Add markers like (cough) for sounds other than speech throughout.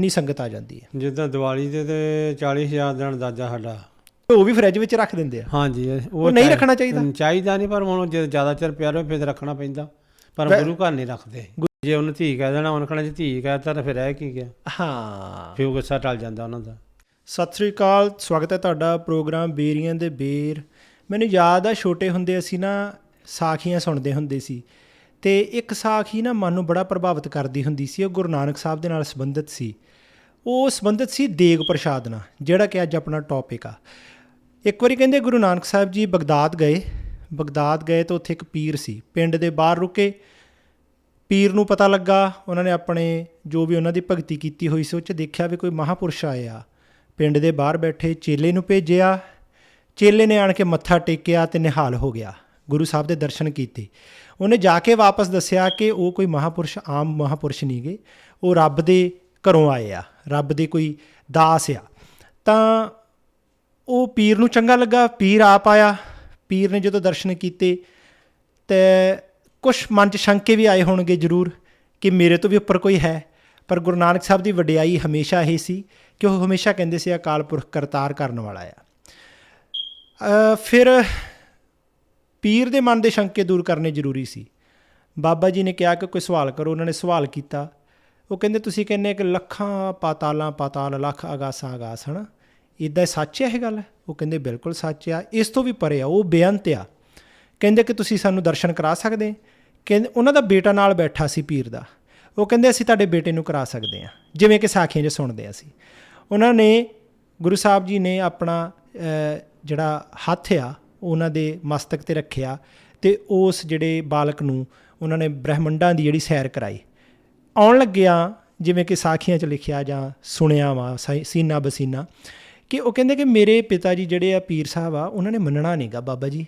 ਕਿੰਨੀ ਸੰਗਤ ਆ ਜਾਂਦੀ ਹੈ। ਜਿੱਦਾਂ ਦੀਵਾਲੀ ਦੇ ਤੇ 40000 ਦਾ ਅੰਦਾਜ਼ਾ ਸਾਡਾ। ਉਹ ਵੀ ਫ੍ਰਿਜ ਵਿੱਚ ਰੱਖ ਦਿੰਦੇ ਆ। ਹਾਂਜੀ ਉਹ ਨਹੀਂ ਰੱਖਣਾ ਚਾਹੀਦਾ? ਚਾਹੀਦਾ ਨਹੀਂ ਪਰ ਹੁਣ ਜੇ ਜ਼ਿਆਦਾ ਚਿਰ ਪਿਆ ਰਹੇ ਫਿਰ ਰੱਖਣਾ ਪੈਂਦਾ। ਪਰ ਗੁਰੂ ਘਰ ਨਹੀਂ ਰੱਖਦੇ। ਜੇ ਉਹਨੂੰ ਧੀ ਕਹਿ ਦੇਣਾ ਉਹਨਾਂ ਕਹਣਾ ਜੇ ਧੀ ਕਹਿਤਾ ਤਾਂ ਫਿਰ ਇਹ ਕੀ ਗਿਆ। ਹਾਂ। ਫਿਰ ਉਹ ਗੁੱਸਾ ਟਲ ਜਾਂਦਾ ਉਹਨਾਂ ਦਾ। ਸਤਿ ਸ੍ਰੀ ਅਕਾਲ ਸਵਾਗਤ ਹੈ ਤੁਹਾਡਾ ਪ੍ਰੋਗਰਾਮ ਬੇਰੀਆਂ ਦੇ ਬੇਰ। ਮੈਨੂੰ ਯਾਦ ਆ ਛੋਟੇ ਹੁੰਦੇ ਅਸੀਂ ਨਾ ਸਾਖੀਆਂ ਸੁਣਦੇ ਹੁੰਦੇ ਸੀ। ਤੇ ਇੱਕ ਸਾਖੀ ਨਾ ਮਨ ਨੂੰ ਬੜਾ ਪ੍ਰਭਾਵਿਤ ਕਰਦੀ ਹੁੰਦੀ ਸੀ ਉਹ ਗੁਰੂ ਨਾਨਕ ਸਾਹਿਬ ਦੇ ਨਾਲ ਸੰਬੰਧਿਤ ਸੀ। ਉਹ ਸੰਬੰਧਿਤ ਸੀ ਦੇਗ ਪ੍ਰਸ਼ਾਦ ਨਾਲ, ਜਿਹੜਾ ਕਿ ਅੱਜ ਆਪਣਾ ਟੌਪਿਕ ਆ। ਇੱਕ ਵਾਰੀ ਕਹਿੰਦੇ ਗੁਰੂ ਨਾਨਕ ਸਾਹਿਬ ਜੀ ਬਗਦਾਦ ਗਏ। ਬਗਦਾਦ ਗਏ ਤਾਂ ਉੱਥੇ ਇੱਕ ਪੀਰ ਸੀ। ਪਿੰਡ ਦੇ ਬਾਹਰ ਰੁਕੇ। ਪੀਰ ਨੂੰ ਪਤਾ ਲੱਗਾ, ਉਹਨਾਂ ਨੇ ਆਪਣੇ ਜੋ ਵੀ ਉਹਨਾਂ ਦੀ ਭਗਤੀ ਕੀਤੀ ਹੋਈ ਸੀ, ਉਹ ਚ ਦੇਖਿਆ ਵੀ ਕੋਈ ਮਹਾਪੁਰਸ਼ ਆਏ ਆ। ਪਿੰਡ ਦੇ ਬਾਹਰ ਬੈਠੇ, ਚੇਲੇ ਨੂੰ ਭੇਜਿਆ। ਚੇਲੇ ਨੇ ਆਣ ਕੇ ਮੱਥਾ ਟੇਕਿਆ ਤੇ ਨਿਹਾਲ ਹੋ ਗਿਆ। ਗੁਰੂ ਸਾਹਿਬ ਦੇ ਦਰਸ਼ਨ ਕੀਤੇ। ਉਹਨੇ ਜਾ ਕੇ ਵਾਪਸ ਦੱਸਿਆ ਕਿ ਉਹ ਕੋਈ ਮਹਾਪੁਰਸ਼, ਆਮ ਮਹਾਪੁਰਸ਼ ਨਹੀਂ ਗਏ ਉਹ ਰੱਬ ਦੇ ਘਰੋਂ ਆਏ ਆ। ਰੱਬ ਦੇ ਕੋਈ ਦਾਸ ਆ। ਤਾਂ ਉਹ ਪੀਰ ਨੂੰ ਚੰਗਾ ਲੱਗਾ, ਪੀਰ ਆਪ ਆਇਆ। ਪੀਰ ਨੇ ਜਦੋਂ ਦਰਸ਼ਨ ਕੀਤੇ, ਤੇ ਕੁਝ ਮਨ 'ਚ ਸ਼ੰਕੇ ਵੀ ਆਏ ਹੋਣਗੇ ਜ਼ਰੂਰ ਕਿ ਮੇਰੇ ਤੋਂ ਵੀ ਉੱਪਰ ਕੋਈ ਹੈ। ਪਰ ਗੁਰੂ ਨਾਨਕ ਸਾਹਿਬ ਦੀ ਵਡਿਆਈ ਹਮੇਸ਼ਾ ਇਹ ਸੀ ਕਿ ਉਹ ਹਮੇਸ਼ਾ ਕਹਿੰਦੇ ਸੀ ਅਕਾਲ ਪੁਰਖ ਕਰਤਾਰ ਕਰਨ ਵਾਲਾ ਆ। ਫਿਰ ਪੀਰ ਦੇ ਮਨ ਦੇ ਸ਼ੰਕੇ ਦੂਰ ਕਰਨੇ ਜ਼ਰੂਰੀ ਸੀ। ਬਾਬਾ ਜੀ ਨੇ ਕਿਹਾ ਕਿ ਕੋਈ ਸਵਾਲ ਕਰੋ, ਉਹਨਾਂ ਨੇ ਸਵਾਲ ਕੀਤਾ। ਉਹ ਕਹਿੰਦੇ ਤੁਸੀਂ ਕਹਿੰਦੇ ਕਿ ਲੱਖਾਂ ਪਾਤਾਲਾਂ, ਪਾਤਾਲ ਲੱਖ ਆਗਾਸਾਂ ਆਗਾਸ ਹਨਾ? ਇਦਾਂ ਸੱਚ ਹੈ ਇਹ ਗੱਲ? ਉਹ ਕਹਿੰਦੇ ਬਿਲਕੁਲ ਸੱਚ ਆ। ਇਸ ਤੋਂ ਵੀ ਪਰੇ ਆ, ਉਹ ਬੇਅੰਤ ਆ। ਕਹਿੰਦੇ ਕਿ ਤੁਸੀਂ ਸਾਨੂੰ ਦਰਸ਼ਨ ਕਰਾ ਸਕਦੇ? ਕਹਿੰਦੇ ਉਹਨਾਂ ਦਾ ਬੇਟਾ ਨਾਲ ਬੈਠਾ ਸੀ ਪੀਰ ਦਾ। ਉਹ ਕਹਿੰਦੇ ਅਸੀਂ ਤੁਹਾਡੇ ਬੇਟੇ ਨੂੰ ਕਰਾ ਸਕਦੇ ਹਾਂ ਜਿਵੇਂ ਕਿ ਸਾਖੀਆਂ 'ਚ ਸੁਣਦੇ ਅਸੀਂ। ਉਹਨਾਂ ਨੇ, ਗੁਰੂ ਸਾਹਿਬ ਜੀ ਨੇ ਆਪਣਾ ਜਿਹੜਾ ਹੱਥ ਆ, ਉਹਨਾਂ ਦੇ ਮਸਤਕ ਤੇ ਰੱਖਿਆ ਤੇ ਉਸ ਜਿਹੜੇ ਬਾਲਕ ਨੂੰ ਉਹਨਾਂ ਨੇ ਬ੍ਰਹਿਮੰਡਾਂ ਦੀ ਜਿਹੜੀ ਸੈਰ ਕਰਾਈ। ਆਉਣ ਲੱਗਿਆ, ਜਿਵੇਂ ਕਿ ਸਾਖੀਆਂ 'ਚ ਲਿਖਿਆ ਜਾਂ ਸੁਣਿਆ ਵਾ, ਸਾਈ- ਸੀਨਾ ਬਸੀਨਾ, ਕਿ ਉਹ ਕਹਿੰਦੇ ਕਿ ਮੇਰੇ ਪਿਤਾ ਜੀ ਜਿਹੜੇ ਆ ਪੀਰ ਸਾਹਿਬ ਆ, ਉਹਨਾਂ ਨੇ ਮੰਨਣਾ ਨਹੀਂਗਾ ਬਾਬਾ ਜੀ।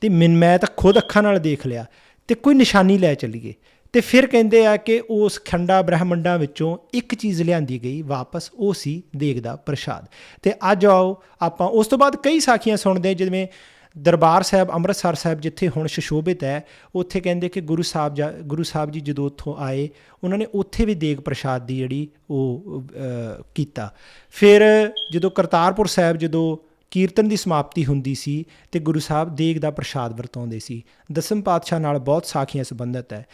ਤੇ ਮੈਨ- ਮੈਂ ਤਾਂ ਖੁਦ ਅੱਖਾਂ ਨਾਲ ਦੇਖ ਲਿਆ। ਤੇ ਕੋਈ ਨਿਸ਼ਾਨੀ ਲੈ ਚੱਲੀਏ। ਤੇ ਫਿਰ ਕਹਿੰਦੇ ਆ ਕਿ ਉਸ ਖੰਡਾ ਬ੍ਰਹਮੰਡਾਂ ਵਿੱਚੋਂ ਇੱਕ ਚੀਜ਼ ਲਿਆਂਦੀ ਗਈ, ਵਾਪਸ ਉਹ ਸੀ ਦੇਗ ਦਾ ਪ੍ਰਸ਼ਾਦ। ਤੇ ਅੱਜ ਆਓ, ਆਪਾਂ ਉਸ ਤੋਂ ਬਾਅਦ ਕਈ ਸਾਖੀਆਂ ਸੁਣਦੇ ਜਿਵੇਂ ਦਰਬਾਰ ਸਾਹਿਬ, ਅੰਮ੍ਰਿਤਸਰ ਸਾਹਿਬ ਜਿੱਥੇ ਹੁਣ ਸ਼ਸ਼ੋਭਿਤ ਹੈ, ਉੱਥੇ ਕਹਿੰਦੇ ਕਿ ਗੁਰੂ ਸਾਹਿਬ ਜਾ- ਗੁਰੂ ਸਾਹਿਬ ਜੀ ਜਦੋਂ ਉੱਥੋਂ ਆਏ, ਉਹਨਾਂ ਨੇ ਉੱਥੇ ਵੀ ਦੇਗ ਪ੍ਰਸ਼ਾਦ ਦੀ ਜਿਹੜੀ ਉਹ ਕੀਤਾ। ਫਿਰ ਜਦੋਂ ਕਰਤਾਰਪੁਰ ਸਾਹਿਬ ਜਦੋਂ ਕੀਰਤਨ ਦੀ ਸਮਾਪਤੀ ਹੁੰਦੀ ਸੀ ਤੇ ਗੁਰੂ ਸਾਹਿਬ ਦੇਗ ਦਾ ਪ੍ਰਸ਼ਾਦ ਵਰਤਾਉਂਦੇ ਸੀ, ਦਸਮ ਪਾਤਸ਼ਾਹ ਨਾਲ ਬਹੁਤ ਸਾਖੀਆਂ ਸੰਬੰਧਿਤ ਹੈ।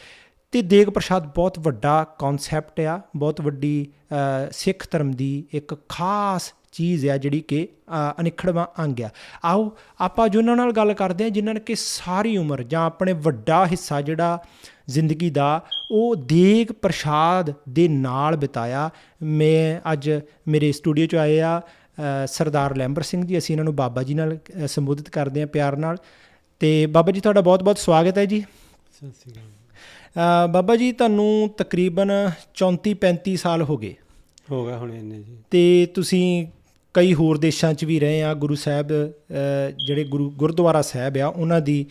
ਤੇ ਦੇਗ ਪ੍ਰਸ਼ਾਦ ਬਹੁਤ ਵੱਡਾ ਕਨਸੈਪਟ ਆ, ਬਹੁਤ ਵੱਡੀ ਸਿੱਖ ਧਰਮ ਦੀ ਇੱਕ ਖਾਸ ਚੀਜ਼ ਆ ਜਿਹੜੀ ਕਿ ਅਨਿਖੜਵਾਂ ਅੰਗ ਆ। ਆਓ ਆਪਾਂ ਜਿਨ੍ਹਾਂ ਨਾਲ ਗੱਲ ਕਰਦੇ ਆ ਜਿਨ੍ਹਾਂ ਨੇ ਕਿ ਸਾਰੀ ਉਮਰ ਜਾਂ ਆਪਣੇ ਵੱਡਾ ਹਿੱਸਾ ਜਿਹੜਾ ਜ਼ਿੰਦਗੀ ਦਾ ਉਹ ਦੇਗ ਪ੍ਰਸ਼ਾਦ ਦੇ ਨਾਲ ਬਿਤਾਇਆ। ਮੈਂ ਅੱਜ ਮੇਰੇ ਸਟੂਡੀਓ 'ਚ ਆਏ ਆ ਸਰਦਾਰ ਲੈਂਬਰ ਸਿੰਘ ਜੀ ਅਸੀਂ ਇਹਨਾਂ ਨੂੰ ਬਾਬਾ ਜੀ ਨਾਲ ਸੰਬੋਧਿਤ ਕਰਦੇ ਆ ਪਿਆਰ ਨਾਲ। ਤੇ ਬਾਬਾ ਜੀ ਤੁਹਾਡਾ ਬਹੁਤ-ਬਹੁਤ ਸਵਾਗਤ ਹੈ ਜੀ। ਸਤਿ ਸ਼੍ਰੀ ਅਕਾਲ ਬਾਬਾ ਜੀ ਤੁਹਾਨੂੰ ਤਕਰੀਬਨ 34 35 ਸਾਲ ਹੋ ਗਏ। ਹੋ ਗਿਆ ਹੁਣ ਇੰਨੇ ਜੀ। ਤੇ ਤੁਸੀਂ ਕਈ ਹੋਰ ਦੇਸ਼ਾਂ 'ਚ ਵੀ ਰਹੇ ਆ ਗੁਰੂ ਸਾਹਿਬ ਜਿਹੜੇ ਗੁਰੂ ਗੁਰਦੁਆਰਾ ਸਾਹਿਬ ਆ ਉਹਨਾਂ ਦੀ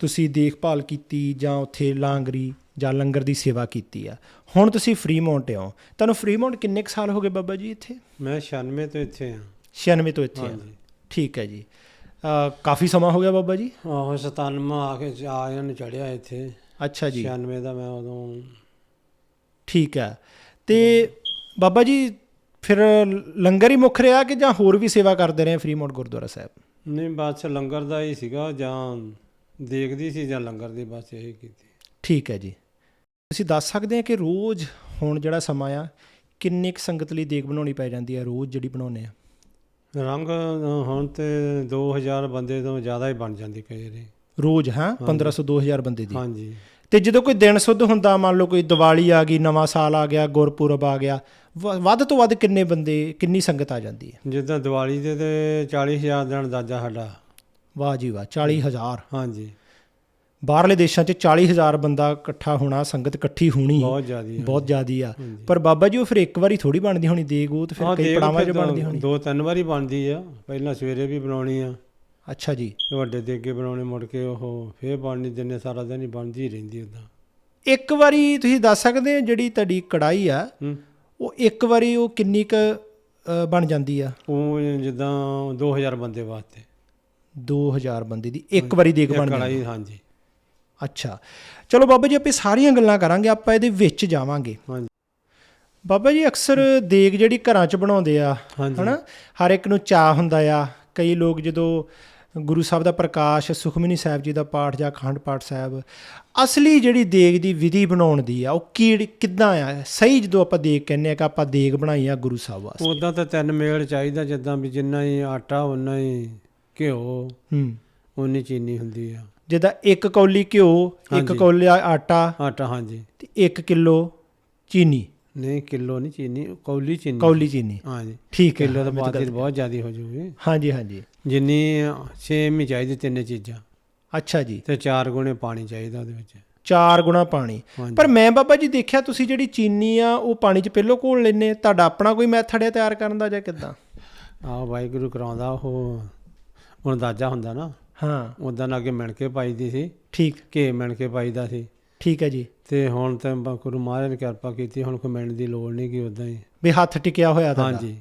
ਤੁਸੀਂ ਦੇਖਭਾਲ ਕੀਤੀ ਜਾਂ ਉੱਥੇ ਲਾਂਗਰੀ ਜਾਂ ਲੰਗਰ ਦੀ ਸੇਵਾ ਕੀਤੀ ਆ। ਹੁਣ ਤੁਸੀਂ ਫਰੀਮੌਂਟ ਹੋ। ਤੁਹਾਨੂੰ ਫਰੀਮੌਂਟ ਕਿੰਨੇ ਕੁ ਸਾਲ ਹੋ ਗਏ ਬਾਬਾ ਜੀ ਇੱਥੇ? ਮੈਂ 96 ਤੋਂ ਇੱਥੇ ਆ 96 ਤੋਂ ਇੱਥੇ ਆ। ਠੀਕ ਹੈ ਜੀ। ਕਾਫੀ ਸਮਾਂ ਹੋ ਗਿਆ ਬਾਬਾ ਜੀ? ਆਹੋ 97 ਆ ਕੇ ਆਇਆਂ ਨੂੰ ਚੜਿਆ ਇੱਥੇ। ਅੱਛਾ ਜੀ। 96 ਦਾ ਮੈਂ ਉਦੋਂ ਠੀਕ ਹੈ। ਤੇ ਬਾਬਾ ਜੀ ਫਿਰ ਲੰਗਰ ਹੀ ਮੁੱਖ ਰਿਹਾ ਕਿ ਜਾਂ ਹੋਰ ਵੀ ਸੇਵਾ ਕਰਦੇ ਰਹੇ ਫਰੀਮੌਂਟ ਗੁਰਦੁਆਰਾ ਸਾਹਿਬ? ਨਹੀਂ ਬਸ ਲੰਗਰ ਦਾ ਹੀ ਸੀਗਾ ਜਾਂ ਦੇਖਦੀ ਸੀ ਜਾਂ ਲੰਗਰ ਦੀ ਬਸ ਇਹੀ ਕੀਤੀ। ਠੀਕ ਹੈ ਜੀ। ਤੁਸੀਂ ਦੱਸ ਸਕਦੇ ਆ ਕਿ ਰੋਜ਼ ਹੁਣ ਜਿਹੜਾ ਸਮਾਂ ਆ ਕਿੰਨੀ ਕੁ ਸੰਗਤ ਲਈ ਦੇਗ ਬਣਾਉਣੀ ਪੈ ਜਾਂਦੀ ਹੈ ਰੋਜ਼ ਜਿਹੜੀ ਬਣਾਉਂਦੇ ਆ? ਰੰਗ ਹੁਣ ਤੇ 2000 ਬੰਦੇ ਤੋਂ ਜ਼ਿਆਦਾ ਹੀ ਬਣ ਜਾਂਦੀ ਕਈ ਵਾਰੀ ਰੋਜ਼ ਹਾਂ? 1500 2000 ਬੰਦੇ ਦੀ? ਹਾਂਜੀ। ਤੇ ਜਦੋਂ ਕੋਈ ਦਿਨ ਸੁੱਧ ਹੁੰਦਾ ਮੰਨ ਲਓ ਕੋਈ ਦੀਵਾਲੀ ਆ ਗਈ ਨਵਾਂ ਸਾਲ ਆ ਗਿਆ ਗੁਰਪੁਰਬ ਆ ਗਿਆ ਵੱਧ ਤੋਂ ਵੱਧ ਕਿੰਨੇ ਬੰਦੇ ਕਿੰਨੀ ਸੰਗਤ ਆ ਜਾਂਦੀ ਹੈ? ਜਿੱਦਾਂ ਦੀਵਾਲੀ ਦੇ ਤੇ 40000 ਦਾ ਅੰਦਾਜ਼ਾ ਸਾਡਾ। ਵਾਹ ਜੀ ਵਾਹ 40000 ਹਾਂਜੀ। ਬਾਹਰਲੇ ਦੇਸ਼ਾਂ 'ਚ 40000 ਬੰਦਾ ਇਕੱਠਾ ਹੋਣਾ ਸੰਗਤ ਇਕੱਠੀ ਹੋਣੀ ਬਹੁਤ ਜ਼ਿਆਦੀ ਹੈ। ਬਹੁਤ ਜ਼ਿਆਦੀ ਆ। ਪਰ ਬਾਬਾ ਜੀ ਉਹ ਫਿਰ ਇੱਕ ਵਾਰੀ ਥੋੜੀ ਬਣਦੀ ਹੋਣੀ ਦੇਗ ਉਹ ਤੇ ਫਿਰ ਕਈ ਪੜਾਵਾਂ 'ਚ ਬਣਦੀ ਹੋਣੀ। ਦੋ ਤਿੰਨ ਵਾਰੀ ਬਣਦੀ ਆ। ਪਹਿਲਾਂ ਸਵੇਰੇ ਵੀ ਬਣਾਉਣੀ ਆ। ਅੱਛਾ ਜੀ। ਤੇ ਵੱਡੇ ਦੇ ਅੱਗੇ ਬਣਾਉਣੇ ਮੁੜ ਕੇ ਉਹ ਫੇਰ ਬਣਨੀ ਦਿਨੇ ਸਾਰਾ ਦਿਨ ਹੀ ਬਣਦੀ ਰਹਿੰਦੀ ਉਦਾਂ ਇੱਕ ਵਾਰੀ ਤੁਸੀਂ ਦੱਸ ਸਕਦੇ ਹੋ ਜਿਹੜੀ ਤੁਹਾਡੀ ਕੜਾਈ ਆ ਉਹ ਇੱਕ ਵਾਰੀ ਉਹ ਕਿੰਨੀ ਕ ਬਣ ਜਾਂਦੀ ਆ? ਉਹ ਜਿੱਦਾਂ 2000 ਬੰਦੇ ਵਾਸਤੇ। 2000 ਬੰਦੇ ਦੀ ਇੱਕ ਵਾਰੀ ਦੇਗ ਬਣ ਜਾਂਦੀ ਕੜਾਈ ਹਾਂਜੀ। ਅੱਛਾ। ਚਲੋ ਬਾਬਾ ਜੀ ਆਪਾਂ ਸਾਰੀਆਂ ਗੱਲਾਂ ਕਰਾਂਗੇ ਆਪਾਂ ਇਹਦੇ ਵਿੱਚ ਜਾਵਾਂਗੇ। ਹਾਂਜੀ। ਬਾਬਾ ਜੀ ਅਕਸਰ ਦੇਗ ਜਿਹੜੀ ਘਰਾਂ 'ਚ ਬਣਾਉਂਦੇ ਆ ਹਨਾ? ਹਰ ਇੱਕ ਨੂੰ ਚਾਹ ਹੁੰਦਾ ਆ। ਕਈ ਲੋਕ ਜਦੋਂ ਗੁਰੂ ਸਾਹਿਬ ਦਾ ਪ੍ਰਕਾਸ਼ ਸੁਖਮਨੀ ਸਾਹਿਬ ਜੀ ਦਾ ਪਾਠ ਜਾਂ ਅਖੰਡ ਪਾਠ ਸਾਹਿਬ ਅਸਲੀ ਜਿਹੜੀ ਦੇਗ ਦੀ ਵਿਧੀ ਬਣਾਉਣ ਦੀ ਆ ਉਹ ਕੀ ਕਿੱਦਾਂ ਆ? ਸਹੀ ਜਦੋਂ ਆਪਾਂ ਦੇਗ ਕਹਿੰਦੇ ਆ ਕਿ ਆਪਾਂ ਦੇਗ ਬਣਾਈ ਆ ਗੁਰੂ ਸਾਹਿਬ ਵਾਸਤੇ। ਉਦਾਂ ਤਾਂ ਤਿੰਨ ਮੇਲ ਚਾਹੀਦਾ ਜਿੱਦਾਂ ਵੀ ਜਿੰਨਾ ਹੀ ਆਟਾ ਉਨਾ ਹੀ ਘਿਓ ਹੂੰ। ਉਨੀ ਚੀਨੀ ਹੁੰਦੀ ਆ। ਜਿੱਦਾਂ ਇੱਕ ਕੌਲੀ ਘਿਓ ਇੱਕ। ਕੌਲੀ ਆਟਾ ਆਟਾ ਹਾਂਜੀ। ਤੇ 1 ਕਿਲੋ ਚੀਨੀ। ਨਹੀਂ ਕਿਲੋ ਨਹੀਂ ਚੀਨੀ ਕੌਲੀ ਚੀਨੀ। ਕੌਲੀ ਚੀਨੀ। ਹਾਂਜੀ। ਠੀਕ ਹੈ। ਕਿਲੋ ਤਾਂ ਮੈਂ ਬਾਅਦ ਬਹੁਤ ਜ਼ਿਆਦਾ ਹੋ ਜੂਗੀ। ਹਾਂਜੀ ਹਾਂਜੀ। ਜਿੰਨੀ ਸੇਮ ਹੀ ਚਾਹੀਦੀ ਤਿੰਨੇ ਚੀਜ਼ਾਂ। ਅੱਛਾ ਜੀ। ਤੇ ਚਾਰ ਗੁਣੇ ਪਾਣੀ ਚਾਹੀਦਾ ਉਹਦੇ ਵਿੱਚ। ਚਾਰ ਗੁਣਾ ਪਾਣੀ। ਪਰ ਮੈਂ ਬਾਬਾ ਜੀ ਦੇਖਿਆ ਤੁਸੀਂ ਜਿਹੜੀ ਚੀਨੀ ਆ ਉਹ ਪਾਣੀ 'ਚ ਪਹਿਲੋਂ ਘੋਲ ਲੈਨੇ ਤੁਹਾਡਾ ਆਪਣਾ ਕੋਈ ਮੈਥਡ ਹੈ ਤਿਆਰ ਕਰਨ ਦਾ ਜਾਂ ਕਿੱਦਾਂ? ਆਹ ਵਾਹਿਗੁਰੂ ਕਰਾਉਂਦਾ ਉਹ ਅੰਦਾਜ਼ਾ ਹੁੰਦਾ ਨਾ। ਹਾਂ। ਉਦਾਂ ਅੱਗੇ ਮਿਣ ਕੇ ਪਾਈਦੀ ਸੀ। ਠੀਕ। ਘੇ ਮਿਣ ਕੇ ਪਾਈਦਾ ਸੀ। ਠੀਕ ਹੈ ਜੀ। ਤੇ ਹੁਣ ਤਾਂ ਬ- ਗੁਰੂ ਮਹਾਰਾਜ ਨੇ ਕਿਰਪਾ ਕੀਤੀ ਹੁਣ ਕੋਈ ਮਿਣ ਦੀ ਲੋੜ ਨਹੀਂ ਕਿ ਉਦਾਂ ਹੀ। ਵੀ ਹੱਥ ਟਿਕਿਆ ਹੋਇਆ ਤੁਹਾਡਾ। ਹਾਂਜੀ।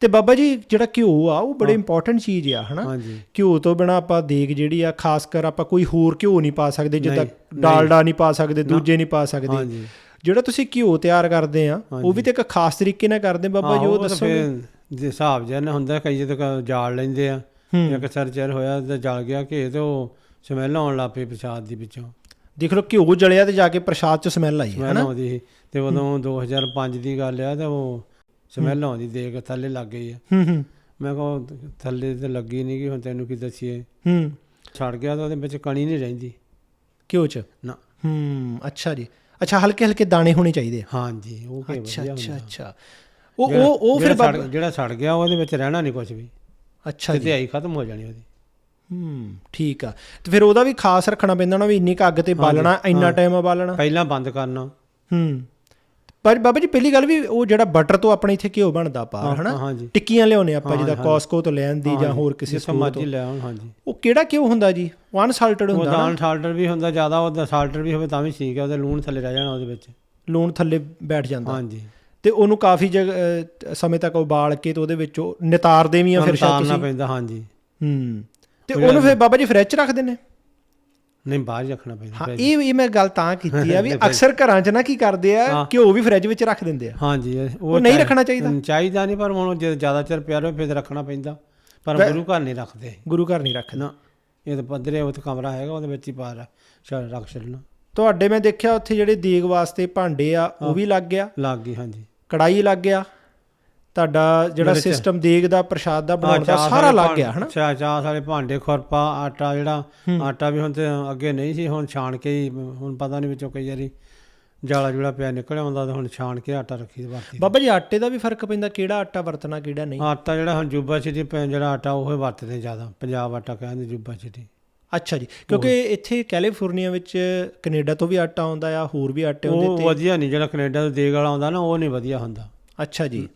ਤੇ ਬਾਬਾ ਜੀ ਜਿਹੜਾ ਘਿਓ ਆ ਉਹ ਬੜੇ ਇੰਪੋਰਟੈਂਟ ਚੀਜ਼ ਆ ਹਨਾ? ਘਿਓ ਤੋਂ ਬਿਨਾ ਆਪਾਂ ਦੇਗ ਜਿਹੜੀ ਆ ਖਾਸ ਕਰ ਆਪਾਂ ਕੋਈ ਹੋਰ ਘਿਓ ਨਹੀਂ ਪਾ ਸਕਦੇ ਜਿੱਦਾਂ। ਡਾਲਡਾ ਨਹੀਂ ਪਾ ਸਕਦੇ ਦੂਜੇ ਨਹੀਂ ਪਾ ਸਕਦੇ। ਹਾਂਜੀ। ਜਿਹੜਾ ਤੁਸੀਂ ਘਿਓ ਤਿਆਰ ਕਰਦੇ ਆ ਉਹ। ਵੀ ਤੇ ਇੱਕ ਖਾਸ ਤਰੀਕੇ ਨਾਲ ਕਰਦੇ ਬਾਬਾ ਜੀ ਉਹ ਤਾਂ ਦੱਸੋਗੇ? ਜੇ ਹਿਸਾਬ ਜਿਹਾ ਨਾ ਹੁੰਦਾ ਕਈ ਜਦੋਂ ਜਾਲ ਲੈਂਦੇ ਆ ਹੂੰ। ਇੱਕ ਸਰ ਚਿਰ ਹੋਇਆ ਤੇ ਜਲ ਗਿਆ ਘੇ ਤੇ ਉਹ ਸਮੈਲ ਆਉਣ ਲੱਗ ਪਈ ਪ੍ਰਸ਼ਾਦ ਦੀ ਵਿੱਚੋਂ ਦੇਖ ਲਓ ਘਿਓ ਜਲਿਆ ਤੇ ਜਾ ਕੇ ਪ੍ਰਸ਼ਾਦ ਚ ਸਮੈਲ ਆਈ ਸਮੈਲ ਹਨਾ? ਆਉਂਦੀ ਸੀ। ਤੇ ਉਦੋਂ 2005 ਦੀ ਗੱਲ ਆ ਤੇ ਉਹ ਸਮੈਲ ਆਉਂਦੀ ਦੇਖ ਥੱਲੇ ਲੱਗ ਗਈ ਆ। ਹੂੰ ਹੂੰ। ਮੈਂ ਕਿਹਾ ਥੱਲੇ ਤੇ ਲੱਗੀ ਨਹੀਂ ਕਿ ਹੁਣ ਤੈਨੂੰ ਕੀ ਦੱਸੀਏ? ਹੂੰ। ਛੜ ਗਿਆ ਤਾਂ ਉਹਦੇ ਵਿੱਚ ਕਣੀ ਨਹੀਂ ਰਹਿੰਦੀ। ਘਿਓ ਚ? ਨਾ। ਹੂੰ ਅੱਛਾ ਜੀ। ਅੱਛਾ ਹਲਕੇ ਹਲਕੇ ਦਾਣੇ ਹੋਣੇ ਚਾਹੀਦੇ ਆ। ਹਾਂਜੀ ਉਹ ਕੀ ਅੱਛਾ ਵਧੀਆ ਅੱਛਾ ਹੁੰਦਾ। ਅੱਛਾ। ਉਹ ਉਹ ਉਹ ਫਿਰ ਜਿਹੜਾ ਸੜ- ਬਾਬਾ ਜਿਹੜਾ ਸੜ ਗਿਆ ਉਹਦੇ ਵਿੱਚ ਰਹਿਣਾ ਨਹੀਂ ਕੁਝ ਵੀ। ਅੱਛਾ ਤੇ ਜੀ। ਧਿਆਈ ਖਤਮ ਹੋ ਜਾਣੀ ਉਹਦੀ। ਹੂੰ ਠੀਕ ਆ। ਤੇ ਫਿਰ ਉਹਦਾ ਵੀ ਖਾਸ ਰੱਖਣਾ ਪੈਂਦਾ ਨਾ ਵੀ ਇੰਨੀ ਕੁ ਅੱਗ ਤੇ ਬਾਲਣਾ ਇੰਨਾ। ਟਾਈਮ ਬਾਲਣਾ। ਪਹਿਲਾਂ ਬੰਦ ਕਰਨਾ। ਹੂੰ। ਪਰ ਬਾਬਾ ਜੀ ਪਹਿਲੀ ਗੱਲ ਵੀ ਉਹ ਜਿਹੜਾ ਬਟਰ ਤੋਂ ਆਪਣੇ ਇੱਥੇ ਘਿਓ ਬਣਦਾ ਪਾ ਹਨਾ? ਟਿੱਕੀਆਂ ਲਿਆਉਨੇ ਆਪਾਂ ਜਿਹਦਾ। ਕੋਸਕੋ ਤੋਂ ਲੈਣ ਦੀ ਜਾਂ ਹੋਰ ਕਿਸੇ ਮਰਜ਼ੀ ਤੋਂ। ਲੈ ਆਉਣ ਹਾਂਜੀ। ਉਹ ਕਿਹੜਾ ਘਿਓ ਹੁੰਦਾ ਜੀ? ਵਨ ਸਾਲਟਡ ਉਹ ਹੁੰਦਾ ਨਾ। ਦਾਲ ਸਾਲਟਰ ਵੀ ਹੁੰਦਾ ਜ਼ਿਆਦਾ ਉਹਦਾ ਸਾਲਟਰ ਵੀ ਹੋਵੇ ਤਾਂ ਵੀ ਠੀਕ ਹੈ ਉਹਦੇ ਲੂਣ ਥੱਲੇ ਰਹਿ ਜਾਣਾ ਉਹਦੇ ਵਿੱਚ। ਲੂਣ ਥੱਲੇ ਬੈਠ ਜਾਂਦਾ। ਹਾਂਜੀ। ਤੇ ਉਹਨੂੰ ਕਾਫੀ ਸਮੇਂ ਤੱਕ ਉਬਾਲ ਕੇ ਤੇ ਉਹਦੇ ਵਿੱਚੋਂ ਨਿਤਾਰ ਦੇਵੀਆਂ ਫਿਰ ਸ਼ਾਇਦ ਤੁਸੀਂ। ਪੈਂਦਾ ਹਾਂਜੀ। ਹੂੰ। ਤੇ ਉਹ ਉਹਨੂੰ ਫਿਰ ਬਾਬਾ ਜੀ ਫ੍ਰਿਜ ਰੱਖਦੇ ਨੇ ਨਹੀਂ ਬਾਹਰ ਰੱਖਣਾ ਪੈਂਦਾ ਹਾਂ। ਇਹ ਇਹ ਮੈਂ ਗੱਲ ਤਾਂ ਕੀਤੀ ਆ ਵੀ। ਅਕਸਰ ਘਰਾਂ 'ਚ ਨਾ ਕੀ ਕਰਦੇ ਆ। ਘਿਓ ਵੀ ਫ੍ਰਿਜ ਵਿੱਚ ਰੱਖ ਦਿੰਦੇ ਆ ਹਾਂਜੀ ਉਹ ਨਹੀਂ ਰੱਖਣਾ ਚਾਹੀਦਾ? ਚਾਹੀਦਾ ਨਹੀਂ ਪਰ ਹੁਣ ਜੇ ਜ਼ਿਆਦਾ ਚਿਰ ਪਿਆ ਰਹੇ ਫਿਰ ਰੱਖਣਾ ਪੈਂਦਾ ਪਰ ਗੁਰੂ ਘਰ ਨਹੀਂ ਰੱਖਦੇ ਗੁਰੂ ਘਰ ਨਹੀਂ ਰੱਖਦੇ ਨਾ ਇਹ ਤਾਂ ਪੱਧਰੇ ਉੱਥੇ ਕਮਰਾ ਹੈਗਾ ਉਹਦੇ ਵਿੱਚ ਹੀ ਪਾ ਰੱਖ ਛੱਡਣਾ ਤੁਹਾਡੇ ਮੈਂ ਦੇਖਿਆ ਉੱਥੇ ਜਿਹੜੇ ਦੇਗ ਵਾਸਤੇ ਭਾਂਡੇ ਆ ਉਹ। ਵੀ ਲੱਗ ਗਿਆ ਲੱਗ ਗਈ ਹਾਂਜੀ ਕੜਾਈ ਲੱਗ ਗਿਆ ਤੁਹਾਡਾ ਜਿਹੜਾ ਸਿਸਟਮ ਦੇਗ ਦਾ ਪ੍ਰਸ਼ਾਦ ਦਾ ਬਣਾਉਣ ਦਾ ਸਾਰਾ ਲੱਗ ਗਿਆ ਹਨਾ? ਚਾਹ ਚਾਹ ਵਾਲੇ ਭਾਂਡੇ ਖੁਰਪਾ ਆਟਾ ਜਿਹੜਾ। ਆਟਾ ਵੀ ਹੁਣ ਤੇ ਅੱਗੇ ਨਹੀਂ ਸੀ ਹੁਣ ਛਾਣ ਕੇ ਹੀ ਹੁਣ ਪਤਾ ਨਹੀਂ ਵਿੱਚੋਂ ਕਈ ਵਾਰੀ ਜਾਲਾ ਜੁਲਾ ਪਿਆ ਨਿਕਲ ਆਉਂਦਾ ਤੇ ਹੁਣ ਛਾਣ ਕੇ ਆਟਾ ਰੱਖੀ ਤੇ ਵਰਤੀ। ਬਾਬਾ ਜੀ ਆਟੇ ਦਾ ਵੀ ਫ਼ਰਕ ਪੈਂਦਾ ਕਿਹੜਾ ਆਟਾ ਵਰਤਣਾ ਕਿਹੜਾ ਨਹੀਂ? ਆਟਾ ਜਿਹੜਾ ਹੁਣ ਜੂਬਾ ਸਿਟੀ ਜਿਹੜਾ ਆਟਾ ਉਹ ਵਰਤਦੇ ਜ਼ਿਆਦਾ ਪੰਜਾਬ ਆਟਾ ਕਹਿੰਦੇ ਜੂਬਾ ਸਿਟੀ। ਅੱਛਾ ਜੀ ਕਿਉਂਕਿ ਇੱਥੇ ਕੈਲੀਫੋਰਨੀਆ ਵਿੱਚ ਕੈਨੇਡਾ ਤੋਂ ਵੀ ਆਟਾ ਆਉਂਦਾ ਆ ਹੋਰ ਵੀ ਆਟੇ ਉਹ ਹੁੰਦੇ ਤੇ ਵਧੀਆ ਨਹੀਂ ਜਿਹੜਾ ਕੈਨੇਡਾ ਤੋਂ ਦੇਗ ਵਾਲਾ ਆਉਂਦਾ ਨਾ ਉਹ ਨਹੀਂ ਵਧੀਆ ਹੁੰਦਾ। ਅੱਛਾ ਜੀ।